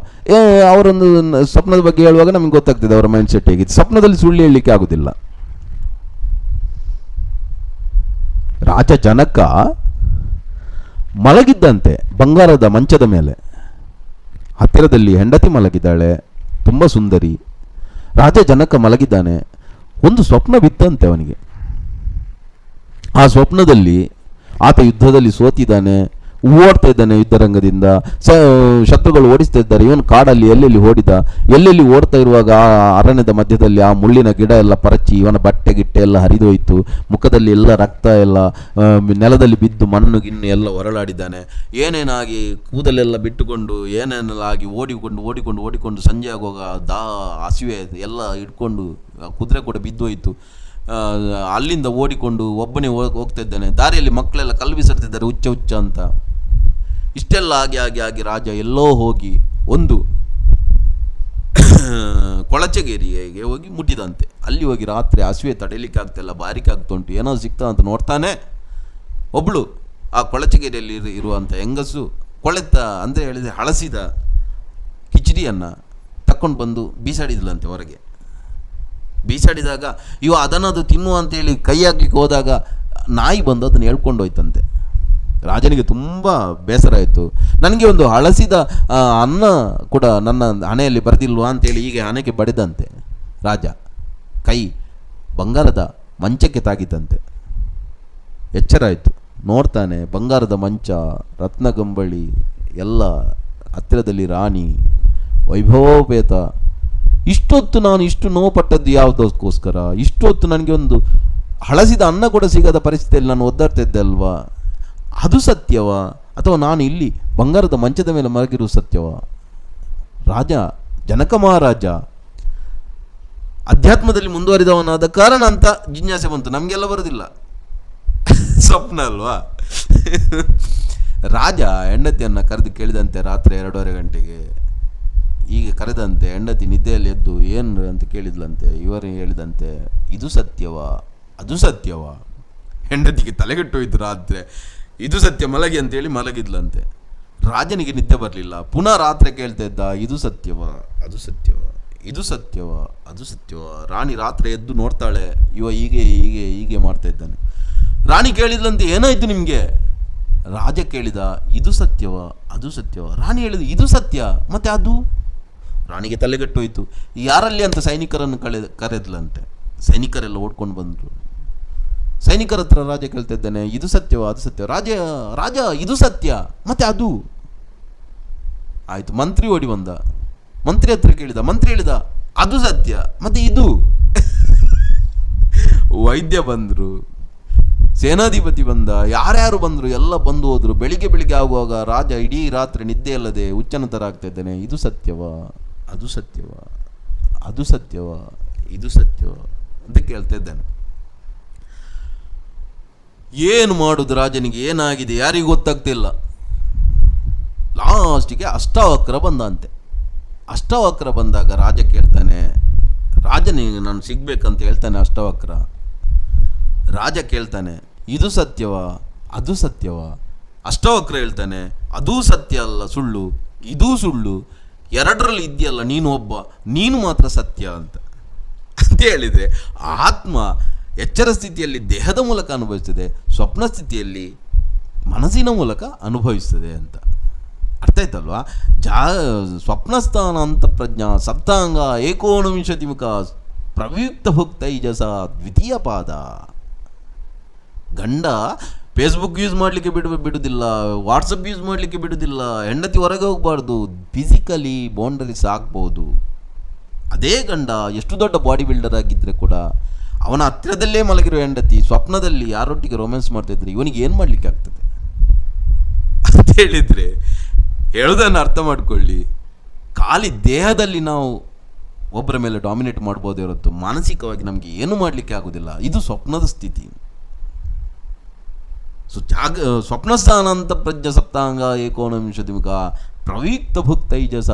ಅವರೊಂದು ಸ್ವಪ್ನದ ಬಗ್ಗೆ ಹೇಳುವಾಗ ನಮಗೆ ಗೊತ್ತಾಗ್ತದೆ ಅವರ ಮೈಂಡ್ ಸೆಟ್ ಹೇಗಿದೆ. ಸ್ವಪ್ನದಲ್ಲಿ ಸುಳ್ಳು ಹೇಳಲಿಕ್ಕೆ ಆಗೋದಿಲ್ಲ. ರಾಜ ಜನಕ ಮಲಗಿದ್ದಂತೆ ಬಂಗಾರದ ಮಂಚದ ಮೇಲೆ. ಹತ್ತಿರದಲ್ಲಿ ಹೆಂಡತಿ ಮಲಗಿದ್ದಾಳೆ. ತುಂಬ ಸುಂದರಿ. ರಾಜ ಜನಕ ಮಲಗಿದ್ದಾನೆ. ಒಂದು ಸ್ವಪ್ನ ಬಿತ್ತಂತೆ ಅವನಿಗೆ. ಆ ಸ್ವಪ್ನದಲ್ಲಿ ಆತ ಯುದ್ಧದಲ್ಲಿ ಸೋತಿದ್ದಾನೆ. ಓಡ್ತಾ ಇದ್ದಾನೆ ಯುದ್ಧರಂಗದಿಂದ. ಸ ಶತ್ರುಗಳು ಓಡಿಸ್ತಾ ಇದ್ದಾರೆ. ಇವನು ಕಾಡಲ್ಲಿ, ಎಲ್ಲೆಲ್ಲಿ ಓಡಿದ, ಎಲ್ಲೆಲ್ಲಿ ಓಡ್ತಾ ಇರುವಾಗ ಆ ಅರಣ್ಯದ ಮಧ್ಯದಲ್ಲಿ ಆ ಮುಳ್ಳಿನ ಗಿಡ ಎಲ್ಲ ಪರಚಿ, ಇವನ ಬಟ್ಟೆ, ಗಿಟ್ಟೆ ಎಲ್ಲ ಹರಿದೋಯ್ತು. ಮುಖದಲ್ಲಿ ಎಲ್ಲ ರಕ್ತ ಎಲ್ಲ ನೆಲದಲ್ಲಿ ಬಿದ್ದು ಮಣ್ಣು, ಗಿಣ್ಣು ಎಲ್ಲ ಹೊರಳಾಡಿದ್ದಾನೆ ಏನೇನಾಗಿ ಕೂದಲೆಲ್ಲ ಬಿಟ್ಟುಕೊಂಡು ಏನೇನೆಲ್ಲ ಆಗಿ ಓಡಿಕೊಂಡು ಓಡಿಕೊಂಡು ಓಡಿಕೊಂಡು ಸಂಜೆ ಆಗುವಾಗ ದಾ ಹಸಿವೆ ಎಲ್ಲ ಇಟ್ಕೊಂಡು ಕುದುರೆ ಕೂಡ ಬಿದ್ದೋಯ್ತು. ಅಲ್ಲಿಂದ ಓಡಿಕೊಂಡು ಒಬ್ಬನೇ ಹೋಗ್- ಹೋಗ್ತಾ ಇದ್ದಾನೆ. ದಾರಿಯಲ್ಲಿ ಮಕ್ಕಳೆಲ್ಲ ಕಲ್ಲು ಬಿಸಿರ್ತಿದ್ದಾರೆ ಹುಚ್ಚ ಹುಚ್ಚ ಅಂತ. ಇಷ್ಟೆಲ್ಲ ಆಗಿ ಆಗಿ ಆಗಿ ರಾಜ ಎಲ್ಲೋ ಹೋಗಿ ಒಂದು ಕೊಳಚಗೇರಿಗೆ ಹೋಗಿ ಮುಟ್ಟಿದಂತೆ. ಅಲ್ಲಿ ಹೋಗಿ ರಾತ್ರಿ ಹಸುವೆ ತಡೆಯಲಿಕ್ಕೆ ಆಗ್ತಿಲ್ಲ ಬಾರಿಕೆ ಆಗ್ತಾ ಉಂಟು ಏನೋ ಸಿಗ್ತಾ ಅಂತ ನೋಡ್ತಾನೆ. ಒಬ್ಳು ಆ ಕೊಳಚಗೇರಿಯಲ್ಲಿ ಇರು- ಇರುವಂಥ ಹೆಂಗಸು ಕೊಳೆತ ಅಂದರೆ ಹೇಳಿದರೆ ಹಳಸಿದ ಕಿಚಡಿಯನ್ನು ತಕ್ಕೊಂಡು ಬಂದು ಬೀಸಾಡಿದ್ಲಂತೆ ಹೊರಗೆ. ಬೀಸಾಡಿದಾಗ ಇವ ಅದನ್ನದು ತಿನ್ನು ಅಂತೇಳಿ ಕೈ ಹಾಕ್ಲಿಕ್ಕೆ ಹೋದಾಗ ನಾಯಿ ಬಂದು ಅದನ್ನು ಹೇಳ್ಕೊಂಡು ಹೋಯ್ತಂತೆ ರಾಜನಿಗೆ ತುಂಬ ಬೇಸರ ಆಯಿತು. ನನಗೆ ಒಂದು ಹಳಸಿದ ಅನ್ನ ಕೂಡ ನನ್ನ ಹಣೆಯಲ್ಲಿ ಬರೆದಿಲ್ವಾ ಅಂತೇಳಿ ಹೀಗೆ ಹಣೆಗೆ ಬಡಿದಂತೆ ರಾಜ. ಕೈ ಬಂಗಾರದ ಮಂಚಕ್ಕೆ ತಾಗಿದ್ದಂತೆ ಎಚ್ಚರ ಆಯಿತು. ನೋಡ್ತಾನೆ ಬಂಗಾರದ ಮಂಚ, ರತ್ನಗಂಬಳಿ, ಎಲ್ಲ ಹತ್ತಿರದಲ್ಲಿ ರಾಣಿ, ವೈಭವೋಪೇತ. ಇಷ್ಟೊತ್ತು ನಾನು ಇಷ್ಟು ನೋವು ಪಟ್ಟದ್ದು ಯಾವುದಕ್ಕೋಸ್ಕರ? ಇಷ್ಟೊತ್ತು ನನಗೆ ಒಂದು ಹಳಸಿದ ಅನ್ನ ಕೂಡ ಸಿಗದ ಪರಿಸ್ಥಿತಿಯಲ್ಲಿ ನಾನು ಒದ್ದಾಡ್ತಿದ್ದೆ ಅಲ್ವಾ? ಅದು ಸತ್ಯವ? ಅಥವಾ ನಾನು ಇಲ್ಲಿ ಬಂಗಾರದ ಮಂಚದ ಮೇಲೆ ಮಲಗಿರುವ ಸತ್ಯವ? ರಾಜ, ಜನಕ ಮಹಾರಾಜ, ಅಧ್ಯಾತ್ಮದಲ್ಲಿ ಮುಂದುವರಿದವನಾದ ಕಾರಣ ಅಂತ ಜಿಜ್ಞಾಸೆ ಬಂತು. ನಮಗೆಲ್ಲ ಬರೋದಿಲ್ಲ. ಸ್ವಪ್ನ ಅಲ್ವಾ? ರಾಜ ಹೆಂಡತಿಯನ್ನು ಕರೆದು ಕೇಳಿದಂತೆ ರಾತ್ರಿ ಎರಡೂವರೆ ಗಂಟೆಗೆ. ಈಗ ಕರೆದಂತೆ ಹೆಂಡತಿ ನಿದ್ದೆಯಲ್ಲಿ ಎದ್ದು ಏನು ಅಂತ ಕೇಳಿದ್ಲಂತೆ, ಇವರು ಹೇಳಿದಂತೆ, ಇದು ಸತ್ಯವಾ? ಅದು ಸತ್ಯವಾ? ಹೆಂಡತಿಗೆ ತಲೆಗೆಟ್ಟು ಹೋಯಿತು ರಾತ್ರಿ. ಇದು ಸತ್ಯ ಮಲಗಿ ಅಂತೇಳಿ ಮಲಗಿದ್ಲಂತೆ. ರಾಜನಿಗೆ ನಿದ್ದೆ ಬರಲಿಲ್ಲ. ಪುನಃ ರಾತ್ರಿ ಕೇಳ್ತಾ ಇದ್ದ ಇದು ಸತ್ಯವ? ಅದು ಸತ್ಯವ? ಇದು ಸತ್ಯವ? ಅದು ಸತ್ಯವ? ರಾಣಿ ರಾತ್ರಿ ಎದ್ದು ನೋಡ್ತಾಳೆ. ಇವ ಹೀಗೆ ಹೀಗೆ ಹೀಗೆ ಮಾಡ್ತಾ ಇದ್ದಾನೆ. ರಾಣಿ ಕೇಳಿದ್ಲಂತೆ ಏನಾಯ್ತು ನಿಮಗೆ? ರಾಜ ಕೇಳಿದ ಇದು ಸತ್ಯವ? ಅದು ಸತ್ಯವ? ರಾಣಿ ಹೇಳಿದ ಇದು ಸತ್ಯ. ಮತ್ತೆ ಅದು? ರಾಣಿಗೆ ತಲೆಗೆಟ್ಟೋಯ್ತು. ಯಾರಲ್ಲಿ? ಅಂತ ಸೈನಿಕರನ್ನು ಕಳೆ ಕರೆದ್ಲಂತೆ. ಸೈನಿಕರೆಲ್ಲ ಓಡ್ಕೊಂಡು ಬಂದರು. ಸೈನಿಕರ ಹತ್ರ ರಾಜ ಕೇಳ್ತಾ ಇದ್ದಾನೆ ಇದು ಸತ್ಯವೋ, ಅದು ಸತ್ಯ. ರಾಜ ರಾಜ, ಇದು ಸತ್ಯ. ಮತ್ತೆ ಅದು? ಆಯ್ತು, ಮಂತ್ರಿ ಓಡಿ ಬಂದ. ಮಂತ್ರಿ ಹತ್ರ ಕೇಳಿದ, ಮಂತ್ರಿ ಹೇಳಿದ, ಅದು ಸತ್ಯ, ಮತ್ತೆ ಇದು? ವೈದ್ಯ ಬಂದರು, ಸೇನಾಧಿಪತಿ ಬಂದ, ಯಾರ್ಯಾರು ಬಂದರು, ಎಲ್ಲ ಬಂದು ಹೋದರು. ಬೆಳಿಗ್ಗೆ ಬೆಳಿಗ್ಗೆ ಆಗುವಾಗ ರಾಜ ಇಡೀ ರಾತ್ರಿ ನಿದ್ದೆ ಇಲ್ಲದೆ ಹುಚ್ಚನ ಥರ ಆಗ್ತಾ ಇದ್ದಾನೆ. ಇದು ಸತ್ಯವಾ? ಅದು ಸತ್ಯವಾ? ಅದು ಸತ್ಯವಾ? ಇದು ಸತ್ಯವಾ? ಅಂತ ಕೇಳ್ತಾ ಇದ್ದಾನೆ. ಏನು ಮಾಡೋದು ರಾಜನಿಗೆ? ಏನಾಗಿದೆ? ಯಾರಿಗೂ ಗೊತ್ತಾಗ್ತಿಲ್ಲ. ಲಾಸ್ಟಿಗೆ ಅಷ್ಟಾವಕ್ರ ಬಂದಂತೆ. ಅಷ್ಟಾವಕ್ರ ಬಂದಾಗ ರಾಜ ಕೇಳ್ತಾನೆ, ರಾಜನಿಗೆ ನಾನು ಸಿಗ್ಬೇಕಂತ ಹೇಳ್ತಾನೆ ಅಷ್ಟಾವಕ್ರ. ರಾಜ ಕೇಳ್ತಾನೆ, ಇದು ಸತ್ಯವಾ? ಅದು ಸತ್ಯವಾ? ಅಷ್ಟವಕ್ರ ಹೇಳ್ತಾನೆ, ಅದೂ ಸತ್ಯ ಅಲ್ಲ ಸುಳ್ಳು, ಇದೂ ಸುಳ್ಳು. ಎರಡರಲ್ಲಿ ಇದೆಯಲ್ಲ ನೀನು ಒಬ್ಬ, ನೀನು ಮಾತ್ರ ಸತ್ಯ ಅಂತ. ಅಂತ ಹೇಳಿದರೆ ಆತ್ಮ ಎಚ್ಚರ ಸ್ಥಿತಿಯಲ್ಲಿ ದೇಹದ ಮೂಲಕ ಅನುಭವಿಸ್ತದೆ, ಸ್ವಪ್ನ ಸ್ಥಿತಿಯಲ್ಲಿ ಮನಸ್ಸಿನ ಮೂಲಕ ಅನುಭವಿಸ್ತದೆ ಅಂತ. ಅರ್ಥ ಆಯ್ತಲ್ವಾ? ಜಾ ಸ್ವಪ್ನಸ್ಥಾನ ಅಂತ ಪ್ರಜ್ಞಾ, ಸಪ್ತಾಂಗ ಏಕೋನವಿಂಶತಿ ಮುಖ ಪ್ರಯುಕ್ತ ಭುಕ್ತೈಜಸ ದ್ವಿತೀಯ ಪಾದ. ಗಂಡ ಫೇಸ್ಬುಕ್ ಯೂಸ್ ಮಾಡಲಿಕ್ಕೆ ಬಿಡು ಬಿಡುವುದಿಲ್ಲ ವಾಟ್ಸಪ್ ಯೂಸ್ ಮಾಡಲಿಕ್ಕೆ ಬಿಡುವುದಿಲ್ಲ ಹೆಂಡತಿ ಹೊರಗೆ ಹೋಗಬಾರ್ದು ಫಿಸಿಕಲಿ ಬೌಂಡರೀಸ್ ಆಗ್ಬೋದು ಅದೇ ಗಂಡ, ಎಷ್ಟು ದೊಡ್ಡ ಬಾಡಿ ಬಿಲ್ಡರ್ ಆಗಿದ್ದರೆ ಕೂಡ ಅವನ ಹತ್ತಿರದಲ್ಲೇ ಮಲಗಿರೋ ಹೆಂಡತಿ, ಸ್ವಪ್ನದಲ್ಲಿ ಯಾರೊಟ್ಟಿಗೆ ರೊಮ್ಯಾನ್ಸ್ ಮಾಡ್ತಿದ್ರೆ, ಇವನಿಗೆ ಏನು ಮಾಡಲಿಕ್ಕೆ ಆಗ್ತದೆ? ಅಂತ ಹೇಳಿದರೆ, ಹೇಳೋದನ್ನು ಅರ್ಥ ಮಾಡಿಕೊಳ್ಳಿ. ಖಾಲಿ ದೇಹದಲ್ಲಿ ನಾವು ಒಬ್ಬರ ಮೇಲೆ ಡಾಮಿನೇಟ್ ಮಾಡ್ಬೋದೇ ಹೊರತು ಮಾನಸಿಕವಾಗಿ ನಮಗೆ ಏನು ಮಾಡಲಿಕ್ಕೆ ಆಗೋದಿಲ್ಲ. ಇದು ಸ್ವಪ್ನದ ಸ್ಥಿತಿ. ಸೊ ಜಾಗ ಸ್ವಪ್ನಸ್ಥಾನ ಅಂತ ಪ್ರಜ್ಞ ಸಪ್ತಾಂಗ ಏಕೋನವಿಂಶತಿ ಪ್ರವೀಕ್ತ ಭುಕ್ತೈಜಸ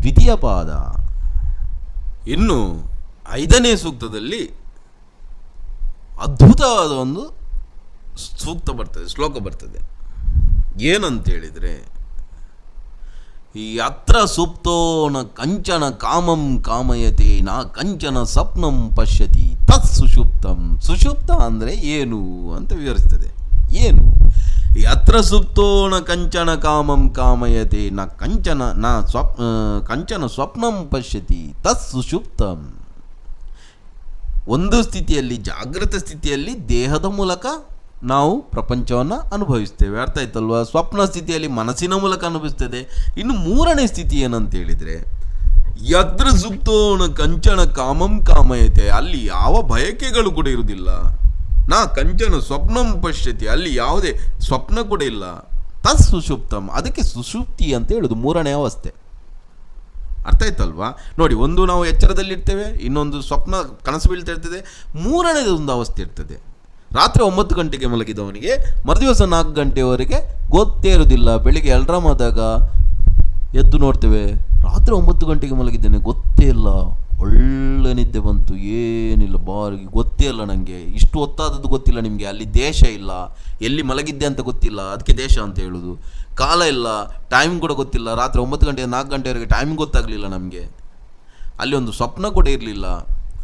ದ್ವಿತೀಯ ಪಾದ. ಇನ್ನು ಐದನೇ ಸೂಕ್ತದಲ್ಲಿ ಅದ್ಭುತವಾದ ಒಂದು ಸೂಕ್ತ ಬರ್ತದೆ, ಶ್ಲೋಕ ಬರ್ತದೆ. ಏನಂತೇಳಿದರೆ, ಈ ಅತ್ರ ಸುಪ್ತೋನ ಕಂಚನ ಕಾಮಂ ಕಾಮಯತೆ, ನಾ ಕಂಚನ ಸ್ವಪ್ನಂ ಪಶ್ಯತಿ, ತತ್ ಸುಷುಪ್ತಂ. ಸುಷುಪ್ತ ಅಂದರೆ ಏನು ಅಂತ ವಿವರಿಸ್ತದೆ. ಏನು? ಈ ಅತ್ರ ನ ಕಂಚನ ಕಾಮಂ ಕಾಮಯತೆ, ನ ಕಂಚನ, ನ ಸ್ವಪ್ ಕಂಚನ ಸ್ವಪ್ನಂ ಪಶ್ಯತಿ, ತತ್ ಸುಷುಪ್ತಂ. ಒಂದು ಸ್ಥಿತಿಯಲ್ಲಿ, ಜಾಗೃತ ಸ್ಥಿತಿಯಲ್ಲಿ ದೇಹದ ಮೂಲಕ ನಾವು ಪ್ರಪಂಚವನ್ನು ಅನುಭವಿಸ್ತೇವೆ. ಅರ್ಥ ಆಯ್ತಲ್ವಾ? ಸ್ವಪ್ನ ಸ್ಥಿತಿಯಲ್ಲಿ ಮನಸ್ಸಿನ ಮೂಲಕ ಅನುಭವಿಸ್ತದೆ. ಇನ್ನು ಮೂರನೇ ಸ್ಥಿತಿ ಏನಂತ ಹೇಳಿದರೆ ಯದ್ರ ಸುಪ್ತೋಣ ಕಂಚನ ಕಾಮಂ ಕಾಮಯತೆ. ಅಲ್ಲಿ ಯಾವ ಬಯಕೆಗಳು ಕೂಡ ಇರುವುದಿಲ್ಲ. ನಾ ಕಂಚನ ಸ್ವಪ್ನಂ ಪಶ್ಯತಿ. ಅಲ್ಲಿ ಯಾವುದೇ ಸ್ವಪ್ನ ಕೂಡ ಇಲ್ಲ. ತತ್ ಸುಷುಪ್ತಂ ಅದಕ್ಕೆ ಸುಷುಪ್ತಿ ಅಂತ ಹೇಳೋದು ಮೂರನೇ ಅವಸ್ಥೆ. ಅರ್ಥ ಆಯ್ತಲ್ವಾ? ನೋಡಿ, ಒಂದು ನಾವು ಎಚ್ಚರದಲ್ಲಿರ್ತೇವೆ ಇನ್ನೊಂದು ಸ್ವಪ್ನ ಕನಸು ಬೀಳ್ತಾ ಇರ್ತದೆ ಮೂರನೇದು ಒಂದು ಅವಸ್ಥೆ ಇರ್ತದೆ. ರಾತ್ರಿ ಒಂಬತ್ತು ಗಂಟೆಗೆ ಮಲಗಿದವನಿಗೆ, ಮರುದಿವಸ ನಾಲ್ಕು ಗಂಟೆಯವರೆಗೆ ಗೊತ್ತೇ ಇರೋದಿಲ್ಲ ಬೆಳಿಗ್ಗೆ ಅಲ್ರಾಮ್ ಆದಾಗ ಎದ್ದು ನೋಡ್ತೇವೆ, ರಾತ್ರಿ ಒಂಬತ್ತು ಗಂಟೆಗೆ ಮಲಗಿದ್ದೇನೆ, ಗೊತ್ತೇ ಇಲ್ಲ. ಒಳ್ಳೆ ನಿದ್ದೆ ಬಂತು, ಏನಿಲ್ಲ ಬಾರಿ ಗೊತ್ತೇ ಇಲ್ಲ ನನಗೆ ಇಷ್ಟು ಹೊತ್ತಾದದ್ದು ಗೊತ್ತಿಲ್ಲ ನಿಮಗೆ, ಅಲ್ಲಿ ದೇಶ ಇಲ್ಲ, ಎಲ್ಲಿ ಮಲಗಿದ್ದೆ ಅಂತ ಗೊತ್ತಿಲ್ಲ, ಅದಕ್ಕೆ ದೇಶ ಅಂತ ಹೇಳೋದು. ಕಾಲ ಇಲ್ಲ ಟೈಮ್ ಕೂಡ ಗೊತ್ತಿಲ್ಲ, ರಾತ್ರಿ ಒಂಬತ್ತು ಗಂಟೆ, ನಾಲ್ಕು ಗಂಟೆವರೆಗೆ ಟೈಮ್ ಗೊತ್ತಾಗಲಿಲ್ಲ ನಮಗೆ. ಅಲ್ಲಿ ಒಂದು ಸ್ವಪ್ನ ಕೂಡ ಇರಲಿಲ್ಲ.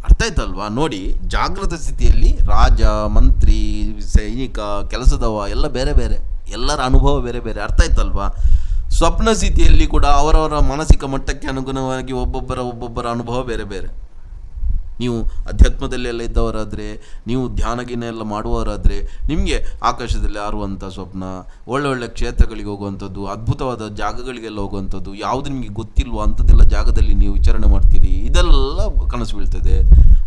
ಅರ್ಥ ಆಯ್ತಲ್ವಾ? ನೋಡಿ ಜಾಗೃತ ಸ್ಥಿತಿಯಲ್ಲಿ ರಾಜ, ಮಂತ್ರಿ, ಸೈನಿಕ, ಕೆಲಸದವ, ಎಲ್ಲ ಬೇರೆ ಬೇರೆ. ಎಲ್ಲರ ಅನುಭವ ಬೇರೆ ಬೇರೆ. ಅರ್ಥ ಆಯ್ತಲ್ವಾ? ಸ್ವಪ್ನ ಸ್ಥಿತಿಯಲ್ಲಿ ಕೂಡ ಅವರವರ ಮಾನಸಿಕ ಮಟ್ಟಕ್ಕೆ ಅನುಗುಣವಾಗಿ ಒಬ್ಬೊಬ್ಬರ ಒಬ್ಬೊಬ್ಬರ ಅನುಭವ ಬೇರೆ ಬೇರೆ. ನೀವು ಅಧ್ಯಾತ್ಮದಲ್ಲೆಲ್ಲ ಇದ್ದವರಾದರೆ, ನೀವು ಧ್ಯಾನಗಿನ ಎಲ್ಲ ಮಾಡುವವರಾದರೆ, ನಿಮಗೆ ಆಕಾಶದಲ್ಲಿ ಹಾರುವಂಥ ಸ್ವಪ್ನ, ಒಳ್ಳೆ ಒಳ್ಳೆ ಕ್ಷೇತ್ರಗಳಿಗೆ ಹೋಗುವಂಥದ್ದು, ಅದ್ಭುತವಾದ ಜಾಗಗಳಿಗೆಲ್ಲ ಹೋಗುವಂಥದ್ದು, ಯಾವುದು ನಿಮಗೆ ಗೊತ್ತಿಲ್ವೋ ಅಂಥದ್ದೆಲ್ಲ ಜಾಗದಲ್ಲಿ ನೀವು ವಿಚಾರಣೆ ಮಾಡ್ತೀರಿ, ಇದೆಲ್ಲ ಕನಸು ಬೀಳ್ತದೆ.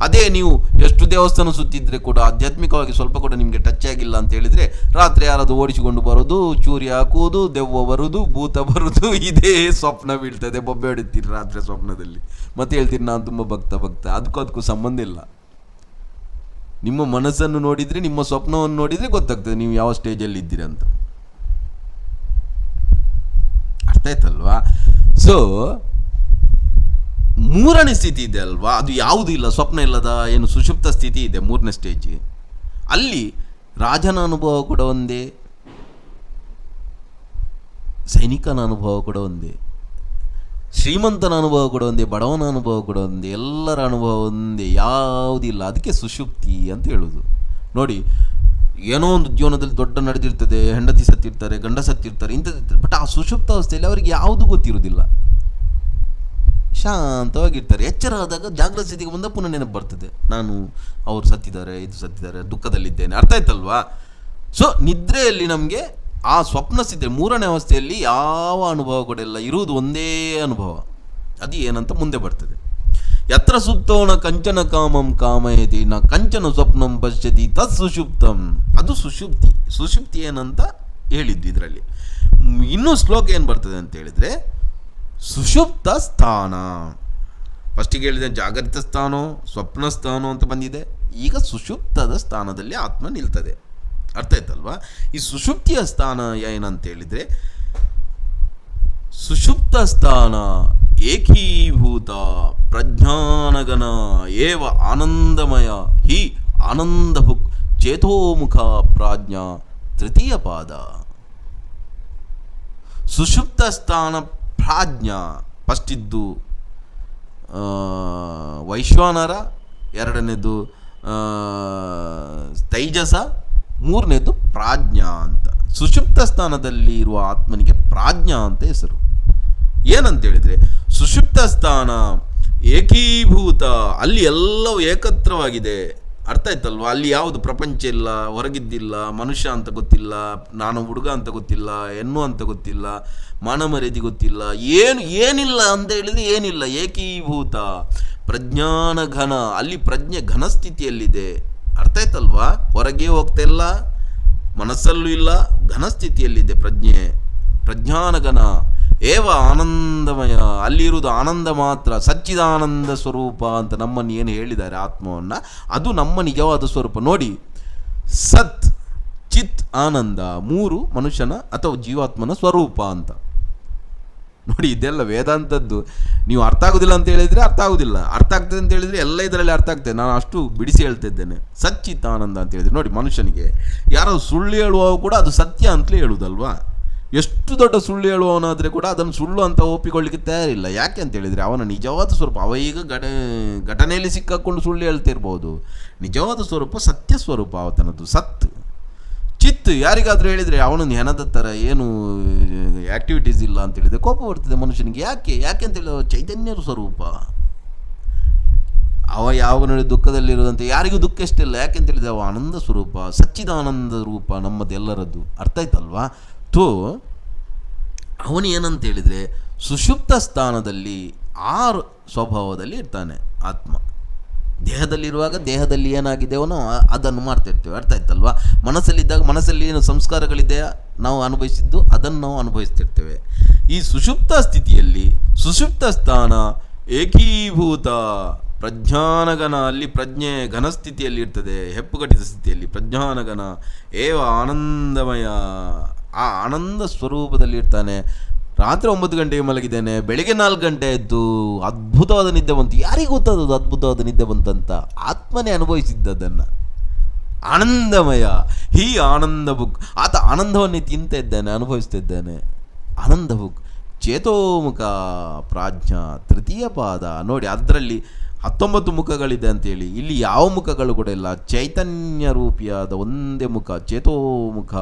ಅದೇ ನೀವು ಎಷ್ಟು ದೇವಸ್ಥಾನ ಸುತ್ತಿದ್ರೆ ಕೂಡ, ಆಧ್ಯಾತ್ಮಿಕವಾಗಿ ಸ್ವಲ್ಪ ಕೂಡ ನಿಮಗೆ ಟಚ್ ಆಗಿಲ್ಲ ಅಂತ ಹೇಳಿದರೆ, ರಾತ್ರಿ ಯಾರಾದರೂ ಓಡಿಸಿಕೊಂಡು ಬರೋದು, ಚೂರಿ ಹಾಕುವುದು, ದೆವ್ವ ಬರುವುದು, ಭೂತ ಬರುವುದು, ಇದೇ ಸ್ವಪ್ನ ಬೀಳ್ತದೆ. ಬೊಬ್ಬೆ ಹೊಡಿತೀರಿ ರಾತ್ರಿ ಸ್ವಪ್ನದಲ್ಲಿ. ಮತ್ತೆ ಹೇಳ್ತೀರಿ, ನಾನು ತುಂಬ ಭಕ್ತ ಭಕ್ತ. ಅದಕ್ಕೂ ಅದಕ್ಕೂ ಸಂಬಂಧ ಇಲ್ಲ. ನಿಮ್ಮ ಮನಸ್ಸನ್ನು ನೋಡಿದರೆ, ನಿಮ್ಮ ಸ್ವಪ್ನವನ್ನು ನೋಡಿದರೆ ಗೊತ್ತಾಗ್ತದೆ ನೀವು ಯಾವ ಸ್ಟೇಜಲ್ಲಿ ಇದ್ದೀರಿ ಅಂತ. ಅರ್ಥ ಆಯ್ತಲ್ವಾ? ಸೊ ಮೂರನೇ ಸ್ಥಿತಿ ಇದೆ ಅಲ್ವಾ? ಅದು ಯಾವುದೂ ಇಲ್ಲ, ಸ್ವಪ್ನ ಇಲ್ಲದ ಏನು ಸುಷುಪ್ತ ಸ್ಥಿತಿ ಇದೆ ಮೂರನೇ ಸ್ಟೇಜ್. ಅಲ್ಲಿ ರಾಜನ ಅನುಭವ ಕೂಡ ಒಂದೇ, ಸೈನಿಕನ ಅನುಭವ ಕೂಡ ಒಂದೇ. ಶ್ರೀಮಂತನ ಅನುಭವ ಕೂಡ ಒಂದೇ, ಬಡವನ ಅನುಭವ ಕೂಡ ಒಂದೇ, ಎಲ್ಲರ ಅನುಭವ ಒಂದೇ ಯಾವುದಿಲ್ಲ ಅದಕ್ಕೆ ಸುಷುಪ್ತಿ ಅಂತ ಹೇಳೋದು. ನೋಡಿ, ಏನೋ ಒಂದು ಜೀವನದಲ್ಲಿ ದೊಡ್ಡ ನಡೆದಿರ್ತದೆ, ಹೆಂಡತಿ ಸತ್ತಿರ್ತಾರೆ, ಗಂಡ ಸತ್ತಿರ್ತಾರೆ, ಇಂಥದ್ದು ಬಟ್ ಆ ಸುಷುಪ್ತ ಅವಸ್ಥೆಯಲ್ಲಿ ಅವರಿಗೆ ಯಾವುದು ಗೊತ್ತಿರೋದಿಲ್ಲ ಶಾಂತವಾಗಿರ್ತಾರೆ. ಎಚ್ಚರ ಆದಾಗ ಜಾಗೃತ ಸ್ಥಿತಿಗೆ ಬಂದ ಪುನಃ ನೆನಪು ಬರ್ತದೆ. ನಾನು, ಅವರು ಸತ್ತಿದ್ದಾರೆ, ಇದು ಸತ್ತಿದ್ದಾರೆ, ದುಃಖದಲ್ಲಿದ್ದೇನೆ. ಅರ್ಥ ಆಯ್ತಲ್ವಾ? ಸೊ ನಿದ್ರೆಯಲ್ಲಿ ನಮಗೆ ಆ ಸ್ವಪ್ನ ಸ್ಥಿತಿ, ಮೂರನೇ ಅವಸ್ಥೆಯಲ್ಲಿ ಯಾವ ಅನುಭವ ಕೂಡ ಇಲ್ಲ. ಇರುವುದು ಒಂದೇ ಅನುಭವ. ಅದು ಏನಂತ ಮುಂದೆ ಬರ್ತದೆ. ಯತ್ರ ಸುಪ್ತೋನ ಕಂಚನ ಕಾಮಂ ಕಾಮಯತಿ, ನ ಕಂಚನ ಸ್ವಪ್ನಂ ಪಶ್ಯತಿ, ತತ್ ಸುಷುಪ್ತಂ ಅದು ಸುಷುಪ್ತಿ ಸುಷುಪ್ತಿ ಏನಂತ ಹೇಳಿದ್ದು ಇದರಲ್ಲಿ. ಇನ್ನೂ ಶ್ಲೋಕ ಏನು ಬರ್ತದೆ ಅಂತ ಹೇಳಿದರೆ ಸುಷುಪ್ತ ಸ್ಥಾನ. ಫಸ್ಟಿಗೆ ಹೇಳಿದೆ ಜಾಗೃತ ಸ್ಥಾನೋ, ಸ್ವಪ್ನ ಸ್ಥಾನೋ ಅಂತ ಬಂದಿದೆ. ಈಗ ಸುಷುಪ್ತದ ಸ್ಥಾನದಲ್ಲಿ ಆತ್ಮ ನಿಲ್ತದೆ. ಅರ್ಥ ಆಯ್ತಲ್ವಾ? ಈ ಸುಷುಪ್ತಿಯ ಸ್ಥಾನ ಏನಂತ ಹೇಳಿದ್ರೆ ಸುಷುಪ್ತ ಸ್ಥಾನ ಏಕೀಭೂತ ಪ್ರಜ್ಞಾನಗನ ಏವ ಆನಂದಮಯ ಹಿ ಆನಂದಭುಕ್ ಚೇತೋಮುಖ ಪ್ರಾಜ್ಞ ತೃತೀಯ ಪಾದ. ಸುಷುಪ್ತ ಸ್ಥಾನ ಪ್ರಾಜ್ಞ ಫಸ್ಟ್ ಇದ್ದು ವೈಶ್ವಾನರ, ಎರಡನೇದು ತೈಜಸ ಮೂರನೇದು ಪ್ರಾಜ್ಞಾ ಅಂತ. ಸುಷುಪ್ತ ಸ್ಥಾನದಲ್ಲಿ ಇರುವ ಆತ್ಮನಿಗೆ ಪ್ರಾಜ್ಞಾ ಅಂತ ಹೆಸರು. ಏನಂತ ಹೇಳಿದರೆ ಸುಷುಪ್ತ ಸ್ಥಾನ ಏಕೀಭೂತ, ಅಲ್ಲಿ ಎಲ್ಲವೂ ಏಕತ್ರವಾಗಿದೆ. ಅರ್ಥ ಆಯ್ತಲ್ವಾ? ಅಲ್ಲಿ ಯಾವುದು ಪ್ರಪಂಚ ಇಲ್ಲ, ಹೊರಗಿದ್ದಿಲ್ಲ, ಮನುಷ್ಯ ಅಂತ ಗೊತ್ತಿಲ್ಲ, ನಾನು ಹುಡುಗ ಅಂತ ಗೊತ್ತಿಲ್ಲ, ಹೆಣ್ಣು ಅಂತ ಗೊತ್ತಿಲ್ಲ, ಮಾನ ಗೊತ್ತಿಲ್ಲ, ಏನು, ಏನಿಲ್ಲ ಅಂತ ಹೇಳಿದ್ರೆ ಏನಿಲ್ಲ. ಏಕೀಭೂತ, ಪ್ರಜ್ಞಾನ ಘನ. ಅಲ್ಲಿ ಪ್ರಜ್ಞೆ ಘನ ಸ್ಥಿತಿಯಲ್ಲಿದೆ ಅರ್ಥ ಆಯ್ತಲ್ವಾ? ಹೊರಗೆ ಹೋಗ್ತಾ ಇಲ್ಲ, ಮನಸ್ಸಲ್ಲೂ ಇಲ್ಲ ಘನ ಸ್ಥಿತಿಯಲ್ಲಿದೆ ಪ್ರಜ್ಞೆ ಪ್ರಜ್ಞಾನಗನ ಏವ ಆನಂದಮಯ, ಅಲ್ಲಿರುವುದು ಆನಂದ ಮಾತ್ರ, ಸಚ್ಚಿದಾನಂದ ಸ್ವರೂಪ ಅಂತ ನಮ್ಮನ್ನು ಏನು ಹೇಳಿದ್ದಾರೆ ಆತ್ಮವನ್ನು? ಅದು ನಮ್ಮ ನಿಜವಾದ ಸ್ವರೂಪ? ನೋಡಿ, ಸತ್, ಚಿತ್, ಆನಂದ, ಮೂರು ಮನುಷ್ಯನ ಅಥವಾ ಜೀವಾತ್ಮನ ಸ್ವರೂಪ ಅಂತ. ನೋಡಿ, ಇದೆಲ್ಲ ವೇದಾಂತದ್ದು. ನೀವು ಅರ್ಥ ಆಗೋದಿಲ್ಲ ಅಂತ ಹೇಳಿದರೆ ಅರ್ಥ ಆಗೋದಿಲ್ಲ. ಅರ್ಥ ಆಗ್ತದೆ ಅಂತ ಹೇಳಿದರೆ ಎಲ್ಲ ಇದರಲ್ಲಿ ಅರ್ಥ ಆಗ್ತದೆ. ನಾನು ಅಷ್ಟು ಬಿಡಿಸಿ ಹೇಳ್ತಾ ಇದ್ದೇನೆ ಸಚ್ಚಿತ್ ಆನಂದ ಅಂತ ಹೇಳಿದ್ರೆ. ನೋಡಿ, ಮನುಷ್ಯನಿಗೆ ಯಾರೋ ಸುಳ್ಳು ಹೇಳುವವ ಕೂಡ ಅದು ಸತ್ಯ ಅಂತಲೇ ಹೇಳುವುದಲ್ವಾ ಎಷ್ಟು ದೊಡ್ಡ ಸುಳ್ಳು ಹೇಳುವವನಾದರೆ ಕೂಡ ಅದನ್ನು ಸುಳ್ಳು ಅಂತ ಒಪ್ಪಿಕೊಳ್ಳಿಕ್ಕೆ ತಯಾರಿಲ್ಲ. ಯಾಕೆ ಅಂತ ಹೇಳಿದರೆ ಅವನ ನಿಜವಾದ ಸ್ವರೂಪ. ಅವ ಈಗ ಘಟ, ಘಟನೆಯಲ್ಲಿ ಸಿಕ್ಕಾಕೊಂಡು ಸುಳ್ಳು ಹೇಳ್ತಿರ್ಬೋದು. ನಿಜವಾದ ಸ್ವರೂಪ, ಸತ್ಯ ಸ್ವರೂಪ ಆತನದ್ದು ಸತ್. ಚಿತ್ ಯಾರಿಗಾದರೂ ಹೇಳಿದರೆ ಅವನು ಹೆಣದ ಥರ ಏನು ಆ್ಯಕ್ಟಿವಿಟೀಸ್ ಇಲ್ಲ ಅಂತ ಹೇಳಿದರೆ ಕೋಪ ಬರ್ತದೆ ಮನುಷ್ಯನಿಗೆ. ಯಾಕೆ? ಯಾಕೆ ಅಂತ ಚೈತನ್ಯರ ಚೈತನ್ಯದ ಸ್ವರೂಪ. ಅವ ಯಾವಾಗ ನೋಡಿ ದುಃಖದಲ್ಲಿರುವಂತೆ ಯಾರಿಗೂ ದುಃಖ ಇಷ್ಟಿಲ್ಲ ಯಾಕೆ ಹೇಳಿದ್ರೆ ಅವ ಆನಂದ ಸ್ವರೂಪ, ಸಚ್ಚಿದಾನಂದ ರೂಪ ನಮ್ಮದೆಲ್ಲರದ್ದು ಅರ್ಥ ಆಯ್ತಲ್ವಾ? ತೋ ಅವನು ಏನಂತ ಹೇಳಿದರೆ ಸುಷುಪ್ತ ಸ್ಥಾನದಲ್ಲಿ ಆರು ಸ್ವಭಾವದಲ್ಲಿ ಇರ್ತಾನೆ ಆತ್ಮ. ದೇಹದಲ್ಲಿರುವಾಗ ದೇಹದಲ್ಲಿ ಏನಾಗಿದೆವೋ ಅದನ್ನು ಮಾಡ್ತಿರ್ತೇವೆ. ಅರ್ಥ ಆಯ್ತಲ್ವಾ? ಮನಸ್ಸಲ್ಲಿದ್ದಾಗ ಮನಸ್ಸಲ್ಲಿ ಏನು ಸಂಸ್ಕಾರಗಳಿದೆಯಾ? ನಾವು ಅನುಭವಿಸಿದ್ದು ಅದನ್ನು ನಾವು ಅನುಭವಿಸ್ತಿರ್ತೇವೆ. ಈ ಸುಷುಪ್ತ ಸ್ಥಿತಿಯಲ್ಲಿ ಸುಷುಪ್ತ ಸ್ಥಾನ ಏಕೀಭೂತ ಪ್ರಜ್ಞಾನಗನ ಅಲ್ಲಿ ಪ್ರಜ್ಞೆ ಘನಸ್ಥಿತಿಯಲ್ಲಿ ಇರ್ತದೆ. ಹೆಪ್ಪುಗಟ್ಟಿದ ಸ್ಥಿತಿಯಲ್ಲಿ ಪ್ರಜ್ಞಾನಗನ ಏವ ಆನಂದಮಯ ಆ ಆನಂದ ಸ್ವರೂಪದಲ್ಲಿ ಇರ್ತಾನೆ. ರಾತ್ರಿ ಒಂಬತ್ತು ಗಂಟೆಗೆ ಮಲಗಿದ್ದೇನೆ, ಬೆಳಿಗ್ಗೆ ನಾಲ್ಕು ಗಂಟೆ ಎದ್ದು ಅದ್ಭುತವಾದ ನಿದ್ದೆ ಬಂತು. ಯಾರಿಗೆ ಗೊತ್ತದ ಅದ್ಭುತವಾದ ನಿದ್ದೆ ಬಂತಂತ? ಆತ್ಮನೇ ಅನುಭವಿಸಿದ್ದದನ್ನು. ಆನಂದಮಯ, ಹೀ ಆನಂದ ಬುಕ್. ಆತ ಆನಂದವನ್ನೇ ತಿಂತ ಇದ್ದೇನೆ ಅನುಭವಿಸ್ತಿದ್ದೇನೆ ಆನಂದ ಬುಕ್. ಚೇತೋಮುಖ ಪ್ರಾಜ್ಞ ತೃತೀಯ ಪಾದ. ನೋಡಿ, ಅದರಲ್ಲಿ ಹತ್ತೊಂಬತ್ತು ಮುಖಗಳಿದೆ ಅಂತೇಳಿ. ಇಲ್ಲಿ ಯಾವ ಮುಖಗಳು ಕೂಡ ಇಲ್ಲ. ಚೈತನ್ಯ ರೂಪಿಯಾದ ಒಂದೇ ಮುಖ. ಚೇತೋಮುಖ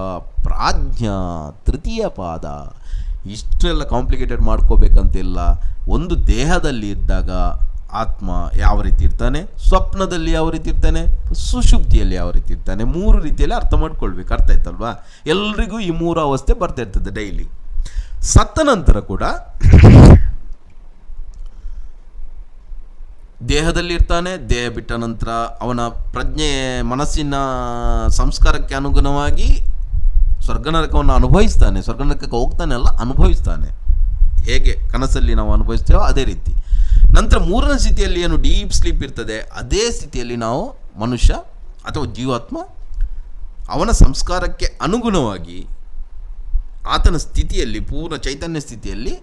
ಪ್ರಾಜ್ಞ ತೃತೀಯ ಪಾದ. ಇಷ್ಟೆಲ್ಲ ಕಾಂಪ್ಲಿಕೇಟೆಡ್ ಮಾಡ್ಕೋಬೇಕಂತಿಲ್ಲ. ಒಂದು ದೇಹದಲ್ಲಿ ಇದ್ದಾಗ ಆತ್ಮ ಯಾವ ರೀತಿ ಇರ್ತಾನೆ? ಸ್ವಪ್ನದಲ್ಲಿ ಯಾವ ರೀತಿ ಇರ್ತಾನೆ? ಸುಶುಬ್ಧಿಯಲ್ಲಿ ಯಾವ ರೀತಿ ಇರ್ತಾನೆ? ಮೂರು ರೀತಿಯಲ್ಲಿ ಅರ್ಥ ಮಾಡ್ಕೊಳ್ಬೇಕು. ಅರ್ಥ ಆಯ್ತಲ್ವಾ? ಎಲ್ರಿಗೂ ಈ ಮೂರು ಅವಸ್ಥೆ ಬರ್ತಾ ಇರ್ತದೆ ಡೈಲಿ ಸತ್ತ ನಂತರ ಕೂಡ ದೇಹದಲ್ಲಿ ಇರ್ತಾನೆ. ದೇಹ ಬಿಟ್ಟ ನಂತರ ಅವನ ಪ್ರಜ್ಞೆ ಮನಸ್ಸಿನ ಸಂಸ್ಕಾರಕ್ಕೆ ಅನುಗುಣವಾಗಿ ಸ್ವರ್ಗ ನರಕವನ್ನು ಅನುಭವಿಸ್ತಾನೆ ಸ್ವರ್ಗ ನರಕಕ್ಕೆ ಹೋಗ್ತಾನೆ ಅಲ್ಲ, ಅನುಭವಿಸ್ತಾನೆ. ಹೇಗೆ ಕನಸಲ್ಲಿ ನಾವು ಅನುಭವಿಸ್ತೇವೋ ಅದೇ ರೀತಿ. ನಂತರ ಮೂರನೇ ಸ್ಥಿತಿಯಲ್ಲಿ ಏನು ಡೀಪ್ ಸ್ಲೀಪ್ ಇರ್ತದೆ, ಅದೇ ಸ್ಥಿತಿಯಲ್ಲಿ ನಾವು ಮನುಷ್ಯ ಅಥವಾ ಜೀವಾತ್ಮ ಅವನ ಸಂಸ್ಕಾರಕ್ಕೆ ಅನುಗುಣವಾಗಿ ಆತನ ಸ್ಥಿತಿಯಲ್ಲಿ, ಪೂರ್ಣ ಚೈತನ್ಯ ಸ್ಥಿತಿಯಲ್ಲಿ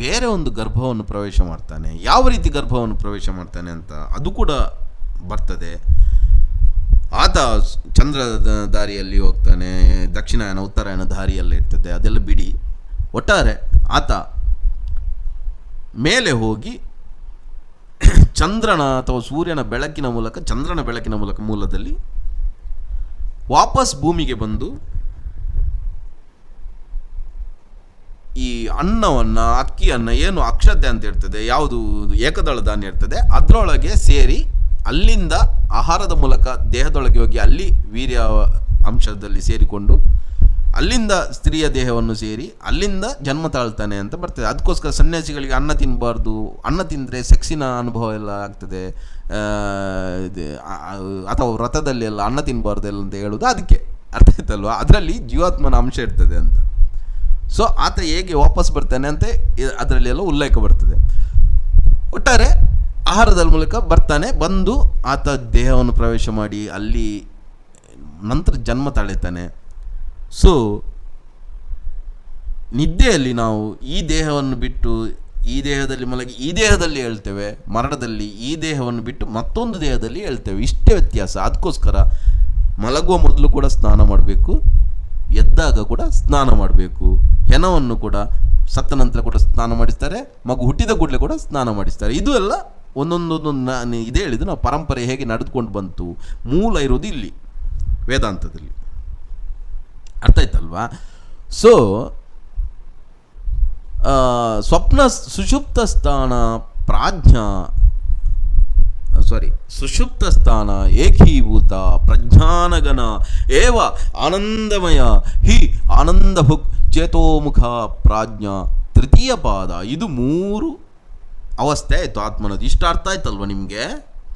ಬೇರೆ ಒಂದು ಗರ್ಭವನ್ನು ಪ್ರವೇಶ ಮಾಡ್ತಾನೆ. ಯಾವ ರೀತಿ ಗರ್ಭವನ್ನು ಪ್ರವೇಶ ಮಾಡ್ತಾನೆ ಅಂತ ಅದು ಕೂಡ ಬರ್ತದೆ. ಆತ ಚಂದ್ರ ದಾರಿಯಲ್ಲಿ ಹೋಗ್ತಾನೆ, ದಕ್ಷಿಣಾಯನ ಉತ್ತರಾಯಣ ದಾರಿಯಲ್ಲಿ ಇರ್ತದೆ, ಅದೆಲ್ಲ ಬಿಡಿ. ಒಟ್ಟಾರೆ ಆತ ಮೇಲೆ ಹೋಗಿ ಚಂದ್ರನ ಅಥವಾ ಸೂರ್ಯನ ಬೆಳಕಿನ ಮೂಲಕ, ಚಂದ್ರನ ಬೆಳಕಿನ ಮೂಲಕ ಮೂಲದಲ್ಲಿ ವಾಪಸ್ ಭೂಮಿಗೆ ಬಂದು ಈ ಅನ್ನವನ್ನು, ಅಕ್ಕಿಯನ್ನು ಏನು ಅಕ್ಷತೆ ಅಂತ ಇರ್ತದೆ, ಯಾವುದು ಏಕದಳ ಧಾನ್ಯ ಇರ್ತದೆ, ಅದರೊಳಗೆ ಸೇರಿ ಅಲ್ಲಿಂದ ಆಹಾರದ ಮೂಲಕ ದೇಹದೊಳಗೆ ಹೋಗಿ ಅಲ್ಲಿ ವೀರ್ಯ ಅಂಶದಲ್ಲಿ ಸೇರಿಕೊಂಡು ಅಲ್ಲಿಂದ ಸ್ತ್ರೀಯ ದೇಹವನ್ನು ಸೇರಿ ಅಲ್ಲಿಂದ ಜನ್ಮ ತಾಳ್ತಾನೆ ಅಂತ ಬರ್ತದೆ. ಅದಕ್ಕೋಸ್ಕರ ಸನ್ಯಾಸಿಗಳಿಗೆ ಅನ್ನ ತಿನ್ನಬಾರ್ದು ಅನ್ನ ತಿಂದರೆ ಸೆಕ್ಸಿನ ಅನುಭವ ಎಲ್ಲ ಆಗ್ತದೆ. ಅಥವಾ ವ್ರತದಲ್ಲಿ ಎಲ್ಲ ಅನ್ನ ತಿನ್ನಬಾರ್ದು ಎಲ್ಲ ಅಂತ ಹೇಳೋದು. ಅದಕ್ಕೆ ಅರ್ಥ ಆಯ್ತಲ್ವಾ? ಅದರಲ್ಲಿ ಜೀವಾತ್ಮನ ಅಂಶ ಇರ್ತದೆ ಅಂತ. ಸೊ ಆತ ಹೇಗೆ ವಾಪಸ್ ಬರ್ತಾನೆ ಅಂತ ಅದರಲ್ಲಿ ಎಲ್ಲ ಉಲ್ಲೇಖ ಬರ್ತದೆ. ಒಟ್ಟಾರೆ ಆಹಾರದ ಮೂಲಕ ಬರ್ತಾನೆ, ಬಂದು ಆತ ದೇಹವನ್ನು ಪ್ರವೇಶ ಮಾಡಿ ಅಲ್ಲಿ ನಂತರ ಜನ್ಮ ತಾಳಿತಾನೆ. ಸೊ ನಿದ್ದೆಯಲ್ಲಿ ನಾವು ಈ ದೇಹವನ್ನು ಬಿಟ್ಟು ಈ ದೇಹದಲ್ಲಿ ಮಲಗಿ, ಈ ದೇಹದಲ್ಲಿ ಹೇಳ್ತೇವೆ, ಮರಣದಲ್ಲಿ ಈ ದೇಹವನ್ನು ಬಿಟ್ಟು ಮತ್ತೊಂದು ದೇಹದಲ್ಲಿ ಹೇಳ್ತೇವೆ. ಇಷ್ಟೇ ವ್ಯತ್ಯಾಸ. ಅದಕ್ಕೋಸ್ಕರ ಮಲಗುವ ಮೊದಲು ಕೂಡ ಸ್ನಾನ ಮಾಡಬೇಕು, ಎದ್ದಾಗ ಕೂಡ ಸ್ನಾನ ಮಾಡಬೇಕು. ಹೆಣವನ್ನು ಕೂಡ ಸತ್ತ ನಂತರ ಕೂಡ ಸ್ನಾನ ಮಾಡಿಸ್ತಾರೆ, ಮಗು ಹುಟ್ಟಿದ ಕೂಡಲೇ ಕೂಡ ಸ್ನಾನ ಮಾಡಿಸ್ತಾರೆ. ಇದು ಎಲ್ಲ ಒಂದೊಂದೊಂದು ನಾನು ಇದೇ ಹೇಳಿದ್ದು, ನಾವು ಪರಂಪರೆ ಹೇಗೆ ನಡೆದುಕೊಂಡು ಬಂತು, ಮೂಲ ಇರೋದು ಇಲ್ಲಿ, ವೇದಾಂತದಲ್ಲಿ. ಅರ್ಥ ಆಯ್ತಲ್ವಾ? ಸೊ ಸ್ವಪ್ನ ಸುಷುಪ್ತ ಸ್ಥಾನ ಪ್ರಾಜ್ಞ ಸಾರಿ ಸುಷುಪ್ತ ಸ್ಥಾನ ಏಕೀಭೂತ ಪ್ರಜ್ಞಾನಗನ ಏವ ಆನಂದಮಯ ಹಿ ಆನಂದ ಚೇತೋಮುಖ ಪ್ರಾಜ್ಞಾ ತೃತೀಯ ಪಾದ. ಇದು ಮೂರು ಅವಸ್ಥೆ ಆಯಿತು, ಆತ್ಮನದು. ಇಷ್ಟ ಅರ್ಥ ಆಯ್ತಲ್ವ ನಿಮಗೆ?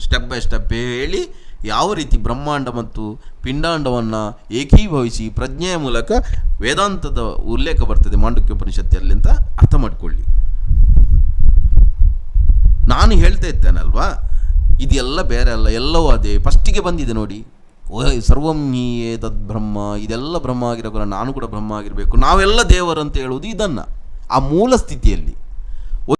ಸ್ಟೆಪ್ ಬೈ ಸ್ಟೆಪ್ ಹೇಳಿ, ಯಾವ ರೀತಿ ಬ್ರಹ್ಮಾಂಡ ಮತ್ತು ಪಿಂಡಾಂಡವನ್ನು ಏಕೀಭವಿಸಿ ಪ್ರಜ್ಞೆಯ ಮೂಲಕ ವೇದಾಂತದ ಉಲ್ಲೇಖ ಬರ್ತದೆ ಮಾಂಡಕ್ಯ ಉಪನಿಷತ್ತಲ್ಲಿ ಅಂತ ಅರ್ಥ ಮಾಡಿಕೊಳ್ಳಿ. ನಾನು ಹೇಳ್ತಾ ಇದ್ದೇನಲ್ವಾ? ಇದೆಲ್ಲ ಬೇರೆ ಅಲ್ಲ, ಎಲ್ಲವೂ ಅದೇ. ಫಸ್ಟಿಗೆ ಬಂದಿದೆ ನೋಡಿ. ಓ ಸರ್ವಂ ಹಿ ತದ್ ಬ್ರಹ್ಮ, ಇದೆಲ್ಲ ಬ್ರಹ್ಮ ಆಗಿರೋ ನಾನು ಕೂಡ ಬ್ರಹ್ಮ ಆಗಿರಬೇಕು. ನಾವೆಲ್ಲ ದೇವರು ಅಂತ ಹೇಳುವುದು ಇದನ್ನು, ಆ ಮೂಲ ಸ್ಥಿತಿಯಲ್ಲಿ.